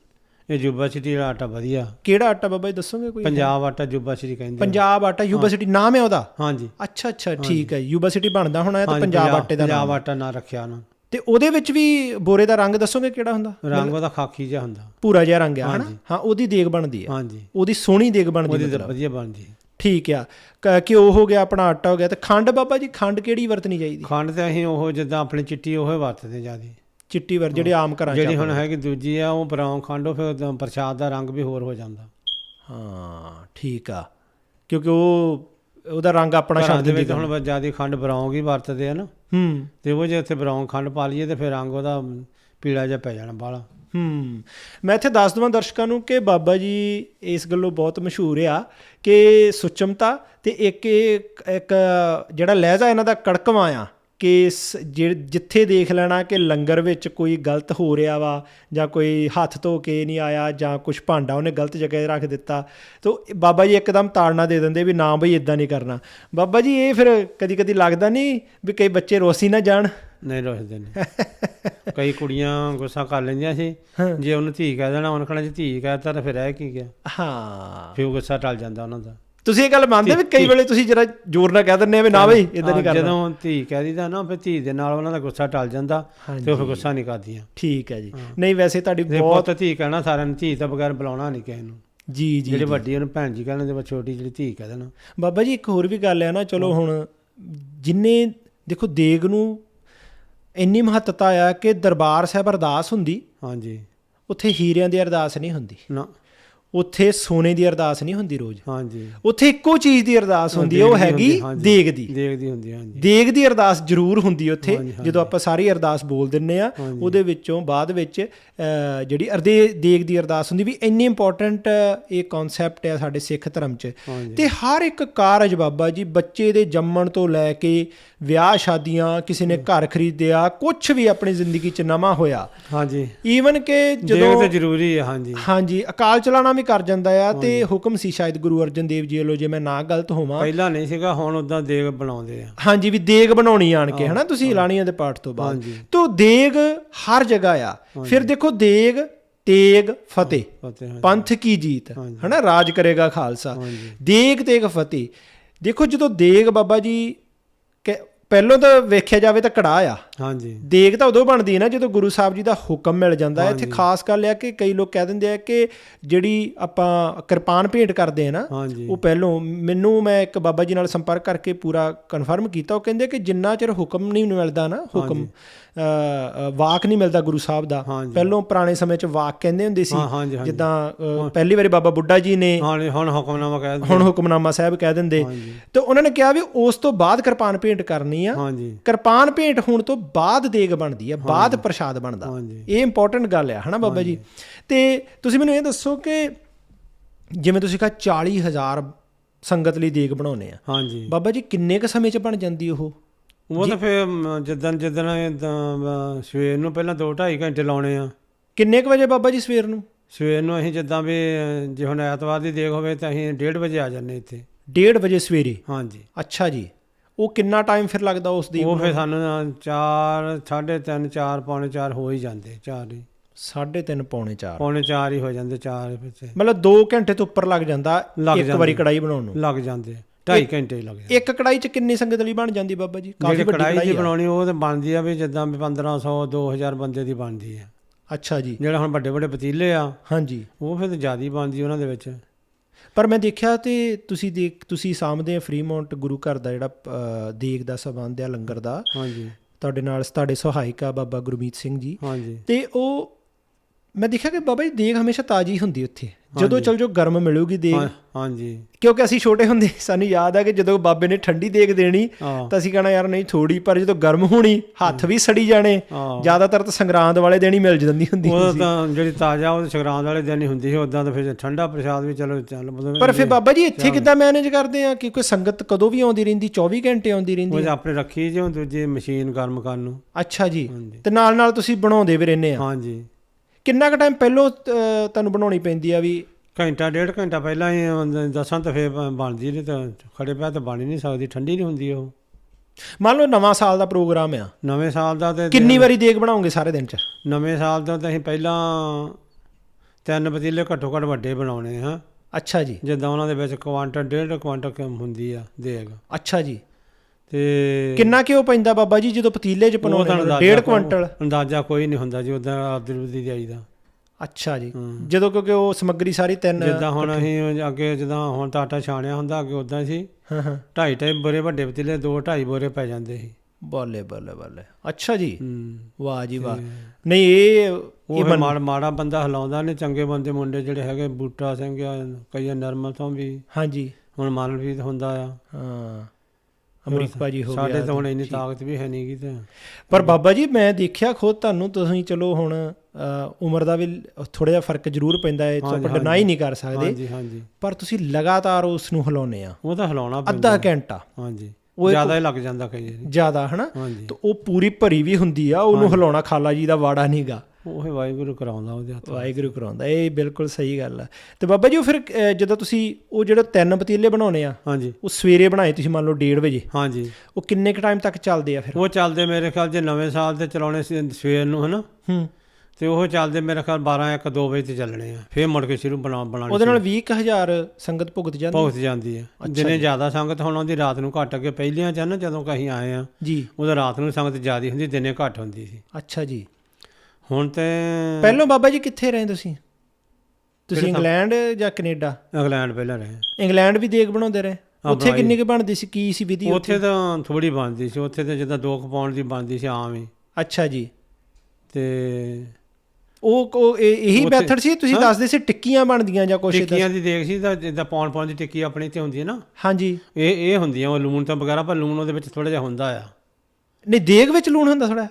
ਇਹ ਜੂਬਾ ਸਿਟੀ ਵਾਲਾ ਆਟਾ ਵਧੀਆ। ਕਿਹੜਾ ਆਟਾ ਬਾਬਾ ਜੀ ਦੱਸੋਗੇ ਕੋਈ? ਪੰਜਾਬ ਆਟਾ ਜੂਬਾ ਸਿਟੀ ਕਹਿੰਦੇ। ਪੰਜਾਬ ਆਟਾ ਯੂਨੀਵਰਸਿਟੀ ਨਾਮ ਹੈ ਉਹਦਾ? ਹਾਂਜੀ। ਅੱਛਾ ਅੱਛਾ ਠੀਕ ਹੈ ਯੂਨੀਵਰਸਿਟੀ ਬਣਦਾ ਹੋਣਾ ਹੈ ਤਾਂ ਪੰਜਾਬ ਆਟੇ ਦਾ ਪੰਜਾਬ ਆਟਾ ਨਾ ਰੱਖਿਆ ਨਾ ਤੇ ਉਹਦੇ ਵਿੱਚ ਵੀ ਬੋਰੇ ਦਾ ਰੰਗ ਦੱਸੋਗੇ ਕਿਹੜਾ ਹੁੰਦਾ? ਰੰਗ ਉਹਦਾ ਖਾਕੀ ਜਿਹਾ ਹੁੰਦਾ। ਪੂਰਾ ਜਿਹਾ ਰੰਗ ਆ ਹਨਾ। ਹਾਂ ਉਹਦੀ ਦੇਗ ਬਣਦੀ ਹੈ ਹਾਂਜੀ। ਉਹਦੀ ਸੋਹਣੀ ਦੇਗ ਬਣਦੀ ਮਤਲਬ। ਵਧੀਆ ਬਣਦੀ ਠੀਕ ਆ। ਕ- ਘਿਓ ਹੋ ਗਿਆ ਆਪਣਾ ਆਟਾ ਹੋ ਗਿਆ ਤੇ ਖੰਡ ਬਾਬਾ ਜੀ ਖੰਡ ਕਿਹੜੀ ਵਰਤਣੀ ਚਾਹੀਦੀ? ਖੰਡ ਤੇ ਅਸੀਂ ਉਹ ਜਿੱਦਾਂ ਆਪਣੀ ਚਿੱਟੀ ਉਹ ਹੀ ਵਰਤਦੇ ਜਿਆਦੀ। ਚਿੱਟੀ ਵਰ ਜਿਹੜੇ ਆਮ ਘਰਾਂ ਚ ਜਿਹੜੀ ਹੁਣ ਹੈਗੀ ਦੂਜੀ ਆ ਉਹ ਬਰਾਉਨ ਖੰਡ ਫਿਰ ਪ੍ਰਸ਼ਾਦ ਦਾ ਰੰਗ ਵੀ ਹੋਰ ਹੋ ਜਾਂਦਾ। ਹਾਂ ਠੀਕ ਆ। ਕਿਉਂਕਿ ਉਹ ਉਹਦਾ ਰੰਗ ਆਪਣਾ ਛੱਡ ਦੇ ਦਿੰਦੀ ਵਿੱਚ ਹੁਣ ਜਿਆਦੀ ਖੰਡ ਬਰਾਉਨ ਹੀ ਵਰਤਦੇ ਆ ਨਾ। ਹੂੰ। ਤੇ ਉਹ ਜੇ ਉੱਥੇ ਬਰਾਉਨ ਖੰਡ ਪਾ ਲਈਏ ਤੇ ਫਿਰ ਰੰਗ ਉਹਦਾ ਪੀਲਾ ਜਿਹਾ ਪੈ ਜਾਣਾ ਬਾਹਲਾ। ਹੂੰ। ਮੈਂ ਇੱਥੇ ਦੱਸ ਦਵਾਂ ਦਰਸ਼ਕਾਂ ਨੂੰ ਕਿ ਬਾਬਾ ਜੀ ਇਸ ਗੱਲੋਂ ਬਹੁਤ ਮਸ਼ਹੂਰ ਆ ਕਿ ਸੁਚਮਤਾ ਤੇ ਇੱਕ ਇੱਕ ਜਿਹੜਾ ਲਹਿਜਾ ਇਹਨਾਂ ਦਾ ਕੜਕਵਾਂ ਆ। ਕਿ ਜਿੱਥੇ ਦੇਖ ਲੈਣਾ ਕਿ ਲੰਗਰ ਵਿੱਚ ਕੋਈ ਗਲਤ ਹੋ ਰਿਹਾ ਵਾ ਜਾਂ ਕੋਈ ਹੱਥ ਧੋ ਕੇ ਨਹੀਂ ਆਇਆ ਜਾਂ ਕੁਝ ਭਾਂਡਾ ਉਹਨੇ ਗਲਤ ਜਗ੍ਹਾ 'ਤੇ ਰੱਖ ਦਿੱਤਾ ਤੋ ਬਾਬਾ ਜੀ ਇੱਕਦਮ ਤਾੜਨਾ ਦੇ ਦਿੰਦੇ ਵੀ ਨਾ ਬਈ ਇਦਾਂ ਨਹੀਂ ਕਰਨਾ। ਬਾਬਾ ਜੀ ਇਹ ਫਿਰ ਕਦੀ ਕਦੀ ਲੱਗਦਾ ਨਹੀਂ ਵੀ ਕਈ ਬੱਚੇ ਰੋਸੀ ਨਾ ਜਾਣ? ਨਹੀਂ ਰੋਸਦੇ ਨੇ ਕਈ ਕੁੜੀਆਂ ਗੁੱਸਾ ਕਰ ਲੈਂਦੀਆਂ ਸੀ। ਜੇ ਉਹਨੂੰ ਧੀ ਕਹਿ ਦੇਣਾ ਉਹਨੇ ਕਹਣਾ ਜੇ ਧੀ ਕਹਿਤਾ ਤਾਂ ਫਿਰ ਰਹਿ ਕੀ ਗਿਆ? ਹਾਂ। ਫਿਰ ਉਹ ਗੁੱਸਾ ਟਲ ਜਾਂਦਾ ਉਹਨਾਂ ਦਾ। ਤੁਸੀਂ ਇਹ ਗੱਲ ਮੰਨਦੇ ਵੀ ਕਈ ਵੇਲੇ ਤੁਸੀਂ ਜਰਾ ਜ਼ੋਰ ਨਾਲ ਕਹਿ ਦਿੰਦੇ ਆ ਵੀ ਨਾ ਬਈ ਇਦਾਂ ਨਹੀਂ ਕਰਨਾ। ਜਦੋਂ ਧੀ ਕਹਿ ਦੀਦਾ ਨਾ ਫਿਰ ਧੀ ਦੇ ਨਾਲ ਉਹਨਾਂ ਦਾ ਗੁੱਸਾ ਟਲ ਜਾਂਦਾ ਤੇ ਉਹ ਗੁੱਸਾ ਨਹੀਂ ਕਰਦੀਆਂ। ਠੀਕ ਹੈ ਜੀ। ਨਹੀਂ ਵੈਸੇ ਤੁਹਾਡੀ ਬਹੁਤ ਧੀ ਕਹਿਣਾ ਸਾਰਿਆਂ ਨੂੰ ਧੀ ਤੋਂ ਬਗੈਰ ਬੁਲਾਉਣਾ ਨਹੀਂ ਕਿਸੇ ਨੂੰ। ਜੀ ਜੀ ਜਿਹੜੀ। ਵੱਡੀ ਉਹਨੂੰ ਭੈਣ ਜੀ ਕਹਿਣਾ ਤੇ ਛੋਟੀ ਜਿਹੜੀ ਧੀ ਕਹਿ ਦੇਣਾ। ਬਾਬਾ ਜੀ ਇੱਕ ਹੋਰ ਵੀ ਗੱਲ ਹੈ ਨਾ ਚਲੋ ਹੁਣ ਜਿੰਨੇ ਦੇਖੋ ਦੇਗ ਨੂੰ ਇੰਨੀ ਮਹੱਤਤਾ ਆ ਕਿ ਦਰਬਾਰ ਸਾਹਿਬ ਅਰਦਾਸ ਹੁੰਦੀ ਹਾਂਜੀ। ਉੱਥੇ ਹੀਰਿਆਂ ਦੀ ਅਰਦਾਸ ਨਹੀਂ ਹੁੰਦੀ। ਨਾ। ਉੱਥੇ ਸੋਨੇ ਦੀ ਅਰਦਾਸ ਨਹੀਂ ਹੁੰਦੀ ਰੋਜ਼। ਹਾਂਜੀ। ਉੱਥੇ ਇੱਕੋ ਚੀਜ਼ ਦੀ ਅਰਦਾਸ ਹੁੰਦੀ ਹੈ ਉਹ ਦੇਗ ਦੀ ਹੈਗੀ ਹੁੰਦੀ, ਹਾਂਜੀ। ਦੇਗ ਦੀ ਹੁੰਦੀ ਹਾਂਜੀ। ਦੇਗ ਦੀ ਅਰਦਾਸ ਜ਼ਰੂਰ ਹੁੰਦੀ ਉੱਥੇ ਜਦੋਂ ਆਪਾਂ ਸਾਰੀ ਅਰਦਾਸ ਬੋਲ ਦਿੰਨੇ ਆ। ਉਹਦੇ ਵਿੱਚੋਂ ਬਾਅਦ ਵਿੱਚ ਜਿਹੜੀ ਅਰਦੇ ਦੇਗ ਦੀ ਅਰਦਾਸ ਹੁੰਦੀ ਵੀ ਇੰਨੀ ਇੰਪੋਰਟੈਂਟ ਇਹ ਕਨਸੈਪਟ ਹੈ ਸਾਡੇ ਸਿੱਖ ਧਰਮ 'ਚ। ਤੇ ਹਰ ਇੱਕ ਕਾਰਜ ਬਾਬਾ ਜੀ ਬੱਚੇ ਦੇ ਜੰਮਣ ਤੋਂ ਲੈ ਕੇ ਵਿਆਹ ਸ਼ਾਦੀਆਂ ਕਿਸੇ ਨੇ ਘਰ ਖਰੀਦਿਆ ਕੁਝ ਵੀ ਆਪਣੀ ਜ਼ਿੰਦਗੀ 'ਚ ਨਵਾਂ ਹੋਇਆ। ਹਾਂਜੀ। ਈਵਨ ਕਿ ਜਦੋਂ ਤੇ ਜ਼ਰੂਰੀ ਹੈ ਹਾਂਜੀ। ਹਾਂਜੀ ਅਕਾਲ ਚਲਾਣਾ ਵੀ ਕਰ ਜਾਂਦਾ ਆ ਤੇ ਹੁਕਮ ਸੀ ਸ਼ਾਇਦ ਗੁਰੂ ਅਰਜਨ ਦੇਵ ਜੀ ਵੱਲੋਂ ਜੇ ਮੈਂ ਨਾ ਗਲਤ ਹੋਵਾਂ। ਪਹਿਲਾਂ ਨਹੀਂ ਸੀਗਾ ਹੁਣ ਉਦਾਂ ਦੇਗ ਬਣਾਉਂਦੇ ਆ। ਹਾਂਜੀ ਵੀ ਦੇਗ ਬਣਾਉਣੀ ਆਣ ਕੇ ਹਨਾ? ਤੁਸੀਂ ਲਾਣੀਆਂ ਦੇ ਪਾਠ ਤੋਂ ਬਾਅਦ। ਤੋ ਦੇਗ ਹਰ ਜਗ੍ਹਾ ਆ। ਫਿਰ ਦੇਖੋ ਦੇਗ ਤੇਗ ਫਤਿਹ। ਪੰਥ ਕੀ ਜੀਤ। ਹਨਾ? ਰਾਜ ਕਰੇਗਾ ਖਾਲਸਾ। ਦੇਗ ਤੇਗ ਫਤਿਹ। ਦੇਖੋ ਜਦੋਂ ਦੇਗ ਬਾਬਾ ਜੀ ਪਹਿਲੋਂ ਤਾਂ ਵੇਖਿਆ ਜਾਵੇ ਤਾਂ ਕੜਾ ਆ। ਹਾਂਜੀ। ਦੇਗ ਤਾਂ ਉਦੋਂ ਬਣਦੀ ਹੈ ਨਾ ਜਦੋਂ ਗੁਰੂ ਸਾਹਿਬ ਜੀ ਦਾ ਹੁਕਮ ਮਿਲ ਜਾਂਦਾ ਹੈ। ਇੱਥੇ ਖਾਸ ਗੱਲ ਆ ਕਿ ਕਈ ਲੋਕ ਕਹਿ ਦਿੰਦੇ ਆ ਕਿ ਜਿਹੜੀ ਆਪਾਂ ਕਿਰਪਾਨ ਭੇਂਟ ਕਰਦੇ ਆ ਨਾ ਉਹ ਪਹਿਲੋਂ ਮੈਨੂੰ ਮੈਂ ਇੱਕ ਬਾਬਾ ਜੀ ਨਾਲ ਸੰਪਰਕ ਕਰਕੇ ਪੂਰਾ ਕਨਫਰਮ ਕੀਤਾ। ਉਹ ਕਹਿੰਦੇ ਕਿ ਜਿੰਨਾ ਚਿਰ ਹੁਕਮ ਨਹੀਂ ਮਿਲਦਾ ਨਾ ਹੁਕਮ ਵਾਕ ਨਹੀਂ ਮਿਲਦਾ ਗੁਰੂ ਸਾਹਿਬ ਦਾ। ਪਹਿਲੋਂ ਪੁਰਾਣੇ ਸਮੇਂ 'ਚ ਵਾਕ ਕਹਿੰਦੇ ਹੁੰਦੇ ਸੀ। ਜਿੱਦਾਂ ਪਹਿਲੀ ਵਾਰੀ ਬਾਬਾ ਬੁੱਢਾ ਜੀ ਨੇ ਹਾਂ ਹੁਣ ਹੁਕਮਨਾਮਾ ਕਹਿ ਦਿੰਦੇ ਹੁਣ ਹੁਕਮਨਾਮਾ ਸਾਹਿਬ ਕਹਿ ਦਿੰਦੇ। ਤੇ ਉਹਨਾਂ ਨੇ ਕਿਹਾ ਵੀ ਉਸ ਤੋਂ ਬਾਅਦ ਕਿਰਪਾਨ ਭੇਂਟ ਕਰਨੀ ਆ। ਕਿਰਪਾਨ ਭੇਂਟ ਹੋਣ ਤੋਂ ਬਾਅਦ ਦੇਗ ਬਣਦੀ ਆ ਬਾਅਦ ਪ੍ਰਸ਼ਾਦ ਬਣਦਾ। ਇਹ ਇੰਪੋਰਟੈਂਟ ਗੱਲ ਆ ਹਨਾ ਬਾਬਾ ਜੀ? ਤੇ ਤੁਸੀਂ ਮੈਨੂੰ ਇਹ ਦੱਸੋ ਕਿ ਜਿਵੇਂ ਤੁਸੀਂ ਕਿਹਾ 40000 ਸੰਗਤ ਲਈ ਦੇਗ ਬਣਾਉਨੇ ਆ। ਹਾਂਜੀ। ਬਾਬਾ ਜੀ ਕਿੰਨੇ ਕ ਸਮੇਂ ਚ ਬਣ ਜਾਂਦੀ ਉਹ? ਉਹ ਤਾਂ ਫਿਰ ਜਿੱਦਣ ਜਿੱਦਣ ਸਵੇਰ ਨੂੰ ਪਹਿਲਾਂ 2 2.5 ਘੰਟੇ ਲਾਉਣੇ ਆ। ਕਿੰਨੇ ਕ ਵਜੇ ਬਾਬਾ ਜੀ ਸਵੇਰ ਨੂੰ? ਸਵੇਰ ਨੂੰ ਅਸੀਂ ਜਿੱਦਾਂ ਵੀ ਜੇ ਹੁਣ ਐਤਵਾਰ ਦੀ ਦੇਖ ਹੋਵੇ ਤਾਂ ਅਸੀਂ 1:30 ਵਜੇ ਆ ਜਾਂਦੇ ਇੱਥੇ। 1:30 ਵਜੇ ਸਵੇਰੇ? ਹਾਂਜੀ। ਅੱਛਾ ਜੀ। ਉਹ ਕਿੰਨਾ ਟਾਈਮ ਫਿਰ ਲੱਗਦਾ ਉਸ ਦੀ ਉਹ ਫਿਰ ਸਾਨੂੰ 4 3:30 4 ਪੌਣੇ 4 ਹੋ ਹੀ ਜਾਂਦੇ 4 ਹੀ। 3:30 ਪੌਣੇ 4 ਪੌਣੇ 4 ਹੀ ਹੋ ਜਾਂਦੇ 4 ਵਿੱਚ। ਮਤਲਬ 2 ਘੰਟੇ ਤੋਂ ਉੱਪਰ ਲੱਗ ਜਾਂਦਾ ਲੱਗ ਇੱਕ ਵਾਰੀ ਕੜਾਈ ਬਣਾਉਣ ਨੂੰ? ਲੱਗ ਜਾਂਦੇ। 2.5 ਘੰਟੇ ਲੱਗ ਜਾਂਦੇ। ਇੱਕ ਕੜਾਈ ਚ ਕਿੰਨੀ ਸੰਗਤ ਲਈ ਬਣ ਜਾਂਦੀ ਬਾਬਾ ਜੀ? ਕਾਫੀ ਵੱਡੀ ਕੜਾਈ ਆ। ਬਣਾਉਣੀ ਉਹ ਤਾਂ ਬਣਦੀ ਆ ਵੀ ਜਿੱਦਾਂ ਵੀ 1500 2000 ਬੰਦੇ ਦੀ ਬਣਦੀ ਆ। ਅੱਛਾ ਜੀ। ਜਿਹੜਾ ਹੁਣ ਵੱਡੇ ਵੱਡੇ ਪਤੀਲੇ ਆ ਹਾਂਜੀ। ਉਹ ਫਿਰ ਜ਼ਿਆਦਾ ਬਣਦੀ ਉਹਨਾਂ ਦੇ ਵਿੱਚ। ਪਰ ਮੈਂ ਦੇਖਿਆ ਤੇ ਤੁਸੀਂ ਦੇਖ ਤੁਸੀਂ ਸਾਹਮਣੇ ਫਰੀਮੌਂਟ ਗੁਰੂ ਘਰ ਦਾ ਜਿਹੜਾ ਦੇਗ ਦਾ ਸਬੰਧ ਆ ਲੰਗਰ ਦਾ। ਹਾਂਜੀ। ਤੁਹਾਡੇ ਨਾਲ ਤੁਹਾਡੇ ਸਹਾਇਕ ਆ ਬਾਬਾ ਗੁਰਮੀਤ ਸਿੰਘ ਜੀ। ਹਾਂਜੀ। ਤੇ ਉਹ ਮੈਂ ਦੇਖਿਆ ਕਿ ਬਾਬਾ ਜੀ ਦੇਗ ਹਮੇਸ਼ਾ ਤਾਜ਼ੀ ਹੁੰਦੀ ਉੱਥੇ। ਜਦੋਂ ਚਲ ਜੋ ਗਰਮ ਮਿਲੂਗੀ ਦੇਗ। ਹਾਂਜੀ। ਕਿਉਂਕਿ ਅਸੀਂ ਛੋਟੇ ਹੁੰਦੇ ਸਾਨੂੰ ਯਾਦ ਆ ਕਿ ਜਦੋਂ ਬਾਬੇ ਨੇ ਠੰਡੀ ਦੇਗ ਦੇਣੀ ਤਾਂ ਅਸੀਂ ਕਹਣਾ ਯਾਰ ਨਹੀਂ ਥੋੜੀ ਪਰ ਜਦੋਂ ਗਰਮ ਹੋਣੀ ਹੱਥ ਵੀ ਸੜੀ ਜਾਣੇ ਜ਼ਿਆਦਾਤਰ ਤਾਂ ਸੰਗਰਾਂਦ ਵਾਲੇ ਦਿਨ ਹੀ ਮਿਲ ਜਾਂਦੀ ਹੁੰਦੀ ਉਹ ਤਾਂ ਜਿਹੜੀ ਤਾਜ਼ਾ ਉਹ ਸੰਗਰਾਂਦ ਵਾਲੇ ਦਿਨ ਹੀ ਹੁੰਦੀ ਸੀ ਉਦਾਂ ਤਾਂ ਫਿਰ ਠੰਡਾ ਪ੍ਰਸ਼ਾਦ ਵੀ ਚਲੋ ਚੱਲ ਮਤਲਬ ਪਰ ਫਿਰ ਬਾਬਾ ਜੀ ਇੱਥੇ ਕਿੱਦਾਂ ਮੈਨੇਜ ਕਰਦੇ ਆ ਕਿ ਕੋਈ ਸੰਗਤ ਕਦੋਂ ਵੀ ਆਉਂਦੀ ਰਹਿੰਦੀ 24 ਘੰਟੇ ਆਉਂਦੀ ਰਹਿੰਦੀ ਉਹ ਆਪਣੇ ਰੱਖੀ ਜਿਉਂ ਦੂਜੀ ਮਸ਼ੀਨ ਗਰਮ ਕਰਨ ਨੂੰ। ਅੱਛਾ ਜੀ। ਤੇ ਨਾਲ ਨਾਲ ਤੁਸੀਂ ਬਣਾਉਂਦੇ ਵੀ ਰਹਿੰਦੇ ਆ। ਹਾਂਜੀ। ਕਿੰਨਾ ਕੁ ਟਾਈਮ ਪਹਿਲੋਂ ਤੁਹਾਨੂੰ ਬਣਾਉਣੀ ਪੈਂਦੀ ਆ ਵੀ? ਘੰਟਾ ਡੇਢ ਘੰਟਾ ਪਹਿਲਾਂ ਹੀ ਦੱਸਾਂ ਤਾਂ ਫਿਰ ਬਣਦੀ ਨਹੀਂ ਤਾਂ ਖੜੇ ਪਿਆ ਤਾਂ ਬਣ ਹੀ ਨਹੀਂ ਸਕਦੀ ਠੰਡੀ ਨਹੀਂ ਹੁੰਦੀ ਉਹ। ਮੰਨ ਲਓ ਨਵਾਂ ਸਾਲ ਦਾ ਪ੍ਰੋਗਰਾਮ ਆ। ਨਵੇਂ ਸਾਲ ਦਾ ਤੇ ਕਿੰਨੀ ਵਾਰੀ ਦੇਗ ਬਣਾਉਂਗੇ ਸਾਰੇ ਦਿਨ ਚ? ਨਵੇਂ ਸਾਲ ਦਾ ਤਾਂ ਅਸੀਂ ਪਹਿਲਾਂ ਤਿੰਨ ਪਤੀਲੇ ਘੱਟੋ ਘੱਟ ਵੱਡੇ ਬਣਾਉਣੇ ਹਾਂ ਅੱਛਾ ਜੀ। ਜਿੱਦਾਂ ਉਹਨਾਂ ਦੇ ਵਿੱਚ ਕੁਆਂਟਲ ਡੇਢ ਕੁਆਂਟਲ ਹੁੰਦੀ ਆ ਦੇਗ। ਅੱਛਾ ਜੀ। ਤੇ ਕਿੰਨਾ ਕਿਉਂ ਪੈਂਦਾ ਬਾਬਾ ਜੀ ਜਦੋਂ ਪਤੀਲੇ ਚ ਬਣਾਉਂਦੇ ਡੇਢ ਕੁਇੰਟਲ ਅੰਦਾਜ਼ਾ ਕੋਈ ਨਹੀਂ ਹੁੰਦਾ ਜੀ ਉਦਾਂ ਆਪਦੀ ਰੂਦੀ ਜਾਈਦਾ ਅੱਛਾ ਜੀ। ਜਦੋਂ ਕਿਉਂਕਿ ਉਹ ਸਮੱਗਰੀ ਸਾਰੀ ਤਿੰਨ ਜਿੱਦਾਂ ਹੁਣ ਅਸੀਂ ਅੱਗੇ ਜਿੱਦਾਂ ਹੁਣ ਤਾਂ ਆਟਾ ਛਾਣਿਆ ਹੁੰਦਾ ਅੱਗੇ ਉਦਾਂ ਸੀ। ਹਾਂ ਹਾਂ। ਢਾਈ ਢਾਈ ਬੋਰੇ ਵੱਡੇ ਪਤੀਲੇ ਦੋ ਢਾਈ ਬੋਰੇ ਪੈ ਜਾਂਦੇ ਸੀ। ਬੱਲੇ ਬੱਲੇ ਬੱਲੇ। ਅੱਛਾ ਜੀ। ਵਾਹ ਜੀ ਵਾਹ। ਨਹੀਂ ਇਹ ਇਹ ਮਾੜਾ ਮਾੜਾ ਬੰਦਾ ਹਿਲਾਉਂਦਾ ਨੇ ਚੰਗੇ ਬੰਦੇ ਮੁੰਡੇ ਜਿਹੜੇ ਹੈਗੇ ਬੂਟਾ ਸਿੰਘ ਕਈ ਨਰਮਲ ਤੋਂ ਵੀ। ਹਾਂਜੀ। ਹੁਣ ਮਨਪ੍ਰੀਤ ਹੁੰਦਾ ਆ। ਹਾਂ। ਅਮਰੀਕ ਭਾਜੀ ਹੋ ਸਾਡੇ ਗਿਆ ਤਾਂ ਹੁਣ ਇੰਨੀ ਤਾਕਤ ਵੀ ਹੈ ਨਹੀਂ ਗੀ ਤੇ। ਪਰ ਬਾਬਾ ਜੀ ਮੈਂ ਦੇਖਿਆ ਖੁਦ ਤੁਹਾਨੂੰ ਤੁਸੀਂ ਚਲੋ ਹੁਣ ਉਮਰ ਦਾ ਵੀ ਥੋੜਾ ਜਿਹਾ ਫ਼ਰਕ ਜ਼ਰੂਰ ਪੈਂਦਾ ਹੈ ਆਪਾਂ ਡਿਨਾਈ ਨਹੀਂ ਕਰ ਸਕਦੇ। ਹਾਂਜੀ ਹਾਂਜੀ। ਪਰ ਤੁਸੀਂ ਲਗਾਤਾਰ ਉਸ ਨੂੰ ਹਿਲਾਉਨੇ ਆ। ਉਹ ਤਾਂ ਹਿਲਾਉਣਾ ਅੱਧਾ ਘੰਟਾ। ਹਾਂਜੀ। ਜ਼ਿਆਦਾ ਹੀ ਲੱਗ ਜਾਂਦਾ ਕਈ ਜ਼ਿਆਦਾ ਹਨਾ? ਤੇ ਉਹ ਪੂਰੀ ਭਰੀ ਵੀ ਹੁੰਦੀ ਆ ਉਹਨੂੰ ਹਿਲਾਉਣਾ ਖਾਲਾ ਜੀ ਦਾ ਵਾੜਾ ਨਹੀਂਗਾ ਉਹ ਵਾਹਿਗੁਰੂ ਕਰਾਉਂਦਾ ਉਹਦੇ ਹੱਥ ਵਾਹਿਗੁਰੂ ਕਰਾਉਂਦਾ ਇਹ ਬਿਲਕੁਲ ਸਹੀ ਗੱਲ ਆ। ਤੇ ਬਾਬਾ ਜੀ ਉਹ ਫਿਰ ਜਦੋਂ ਤੁਸੀਂ ਉਹ ਜਿਹੜਾ ਤਿੰਨ ਪਤੀਲੇ ਬਣਾਉਨੇ ਆ ਹਾਂਜੀ। ਉਹ ਸਵੇਰੇ ਬਣਾਏ ਤੁਸੀਂ ਮੰਨ ਲਓ 1:30 ਵਜੇ? ਹਾਂਜੀ। ਉਹ ਕਿੰਨੇ ਕ ਟਾਈਮ ਤੱਕ ਚੱਲਦੇ ਆ ਫਿਰ? ਉਹ ਚੱਲਦੇ ਮੇਰੇ ਖਿਆਲ ਜੇ ਨਵੇਂ ਸਾਲ ਤੇ ਚਲਾਉਣੇ ਸੀ ਸਵੇਰ ਨੂੰ ਹਨਾ? ਹੂੰ। ਤੇ ਉਹ ਚੱਲਦੇ ਮੇਰੇ ਖਿਆਲ 12 1 2 ਵਜੇ ਤੇ ਚੱਲਣੇ ਆ। ਫੇਰ ਮੁੜ ਕੇ ਸ਼ੁਰੂ ਬਣਾ ਬਣਾਉਣੀ ਉਹਦੇ ਨਾਲ 20000 ਸੰਗਤ ਭੁਗਤ ਜਾਂਦੀ? ਭੁਗਤ ਜਾਂਦੀ ਹੈ ਜਿੰਨੇ ਜ਼ਿਆਦਾ ਸੰਗਤ ਹੁਣ ਉਹਦੀ ਰਾਤ ਨੂੰ ਘਟ ਅੱਗੇ ਪਹਿਲੀਆਂ ਚ ਆ ਨਾ ਜਦੋਂ ਕਹੀਂ ਆਏ ਆ ਜੀ। ਉਹਦਾ ਰਾਤ ਨੂੰ ਸੰਗਤ ਜ਼ਿਆਦਾ ਹੁੰਦੀ ਦਿਨੇ ਘੱਟ ਹੁੰਦੀ ਸੀ। ਅੱਛਾ ਜੀ। ਹੁਣ ਤੇ ਪਹਿਲਾਂ ਬਾਬਾ ਜੀ ਕਿੱਥੇ ਰਹੇ ਤੁਸੀਂ? ਤੁਸੀਂ ਇੰਗਲੈਂਡ ਜਾਂ ਕੈਨੇਡਾ? ਇੰਗਲੈਂਡ ਪਹਿਲਾਂ ਰਹੇ। ਇੰਗਲੈਂਡ ਵੀ ਦੇਗ ਬਣਾਉਂਦੇ ਰਹੇ। ਉੱਥੇ ਕਿੰਨੀ ਕੁ ਬਣਦੀ ਸੀ? ਕੀ ਸੀ ਵਿਧੀ ਉੱਥੇ ਤਾਂ ਥੋੜੀ ਬਣਦੀ ਸੀ। ਉੱਥੇ ਤੇ ਜਿੱਦਾਂ 2 ਪਾਉਂਡ ਦੀ ਬਣਦੀ ਸੀ ਆਮ ਹੀ। ਅੱਛਾ ਜੀ। ਤੇ ਉਹ ਉਹ ਇਹ- ਮੈਥਡ ਸੀ? ਤੁਸੀਂ ਦੱਸਦੇ ਸੀ ਟਿੱਕੀਆਂ ਬਣਦੀਆਂ ਜਾਂ ਕੁਛ ਏਦਾਂ ਟਿੱਕੀਆਂ ਦੀ ਦੇਖ ਸੀ ਤਾਂ ਜਿੱਦਾਂ ਪੌਣ ਪੌਣ ਦੀ ਟਿੱਕੀ ਆਪਣੀ ਤੇ ਹੁੰਦੀ ਹੈ ਨਾ। ਹਾਂਜੀ। ਇਹ ਇਹ ਹੁੰਦੀਆਂ ਉਹ ਲੂਣ ਤੋਂ ਵਗੈਰਾ ਪਰ ਲੂਣ ਉਹਦੇ ਵਿੱਚ ਥੋੜਾ ਜਿਹਾ ਹੁੰਦਾ ਆ। ਨਹੀਂ ਦੇਗ ਵਿੱਚ ਲੂਣ ਹੁੰਦਾ ਥੋੜਾ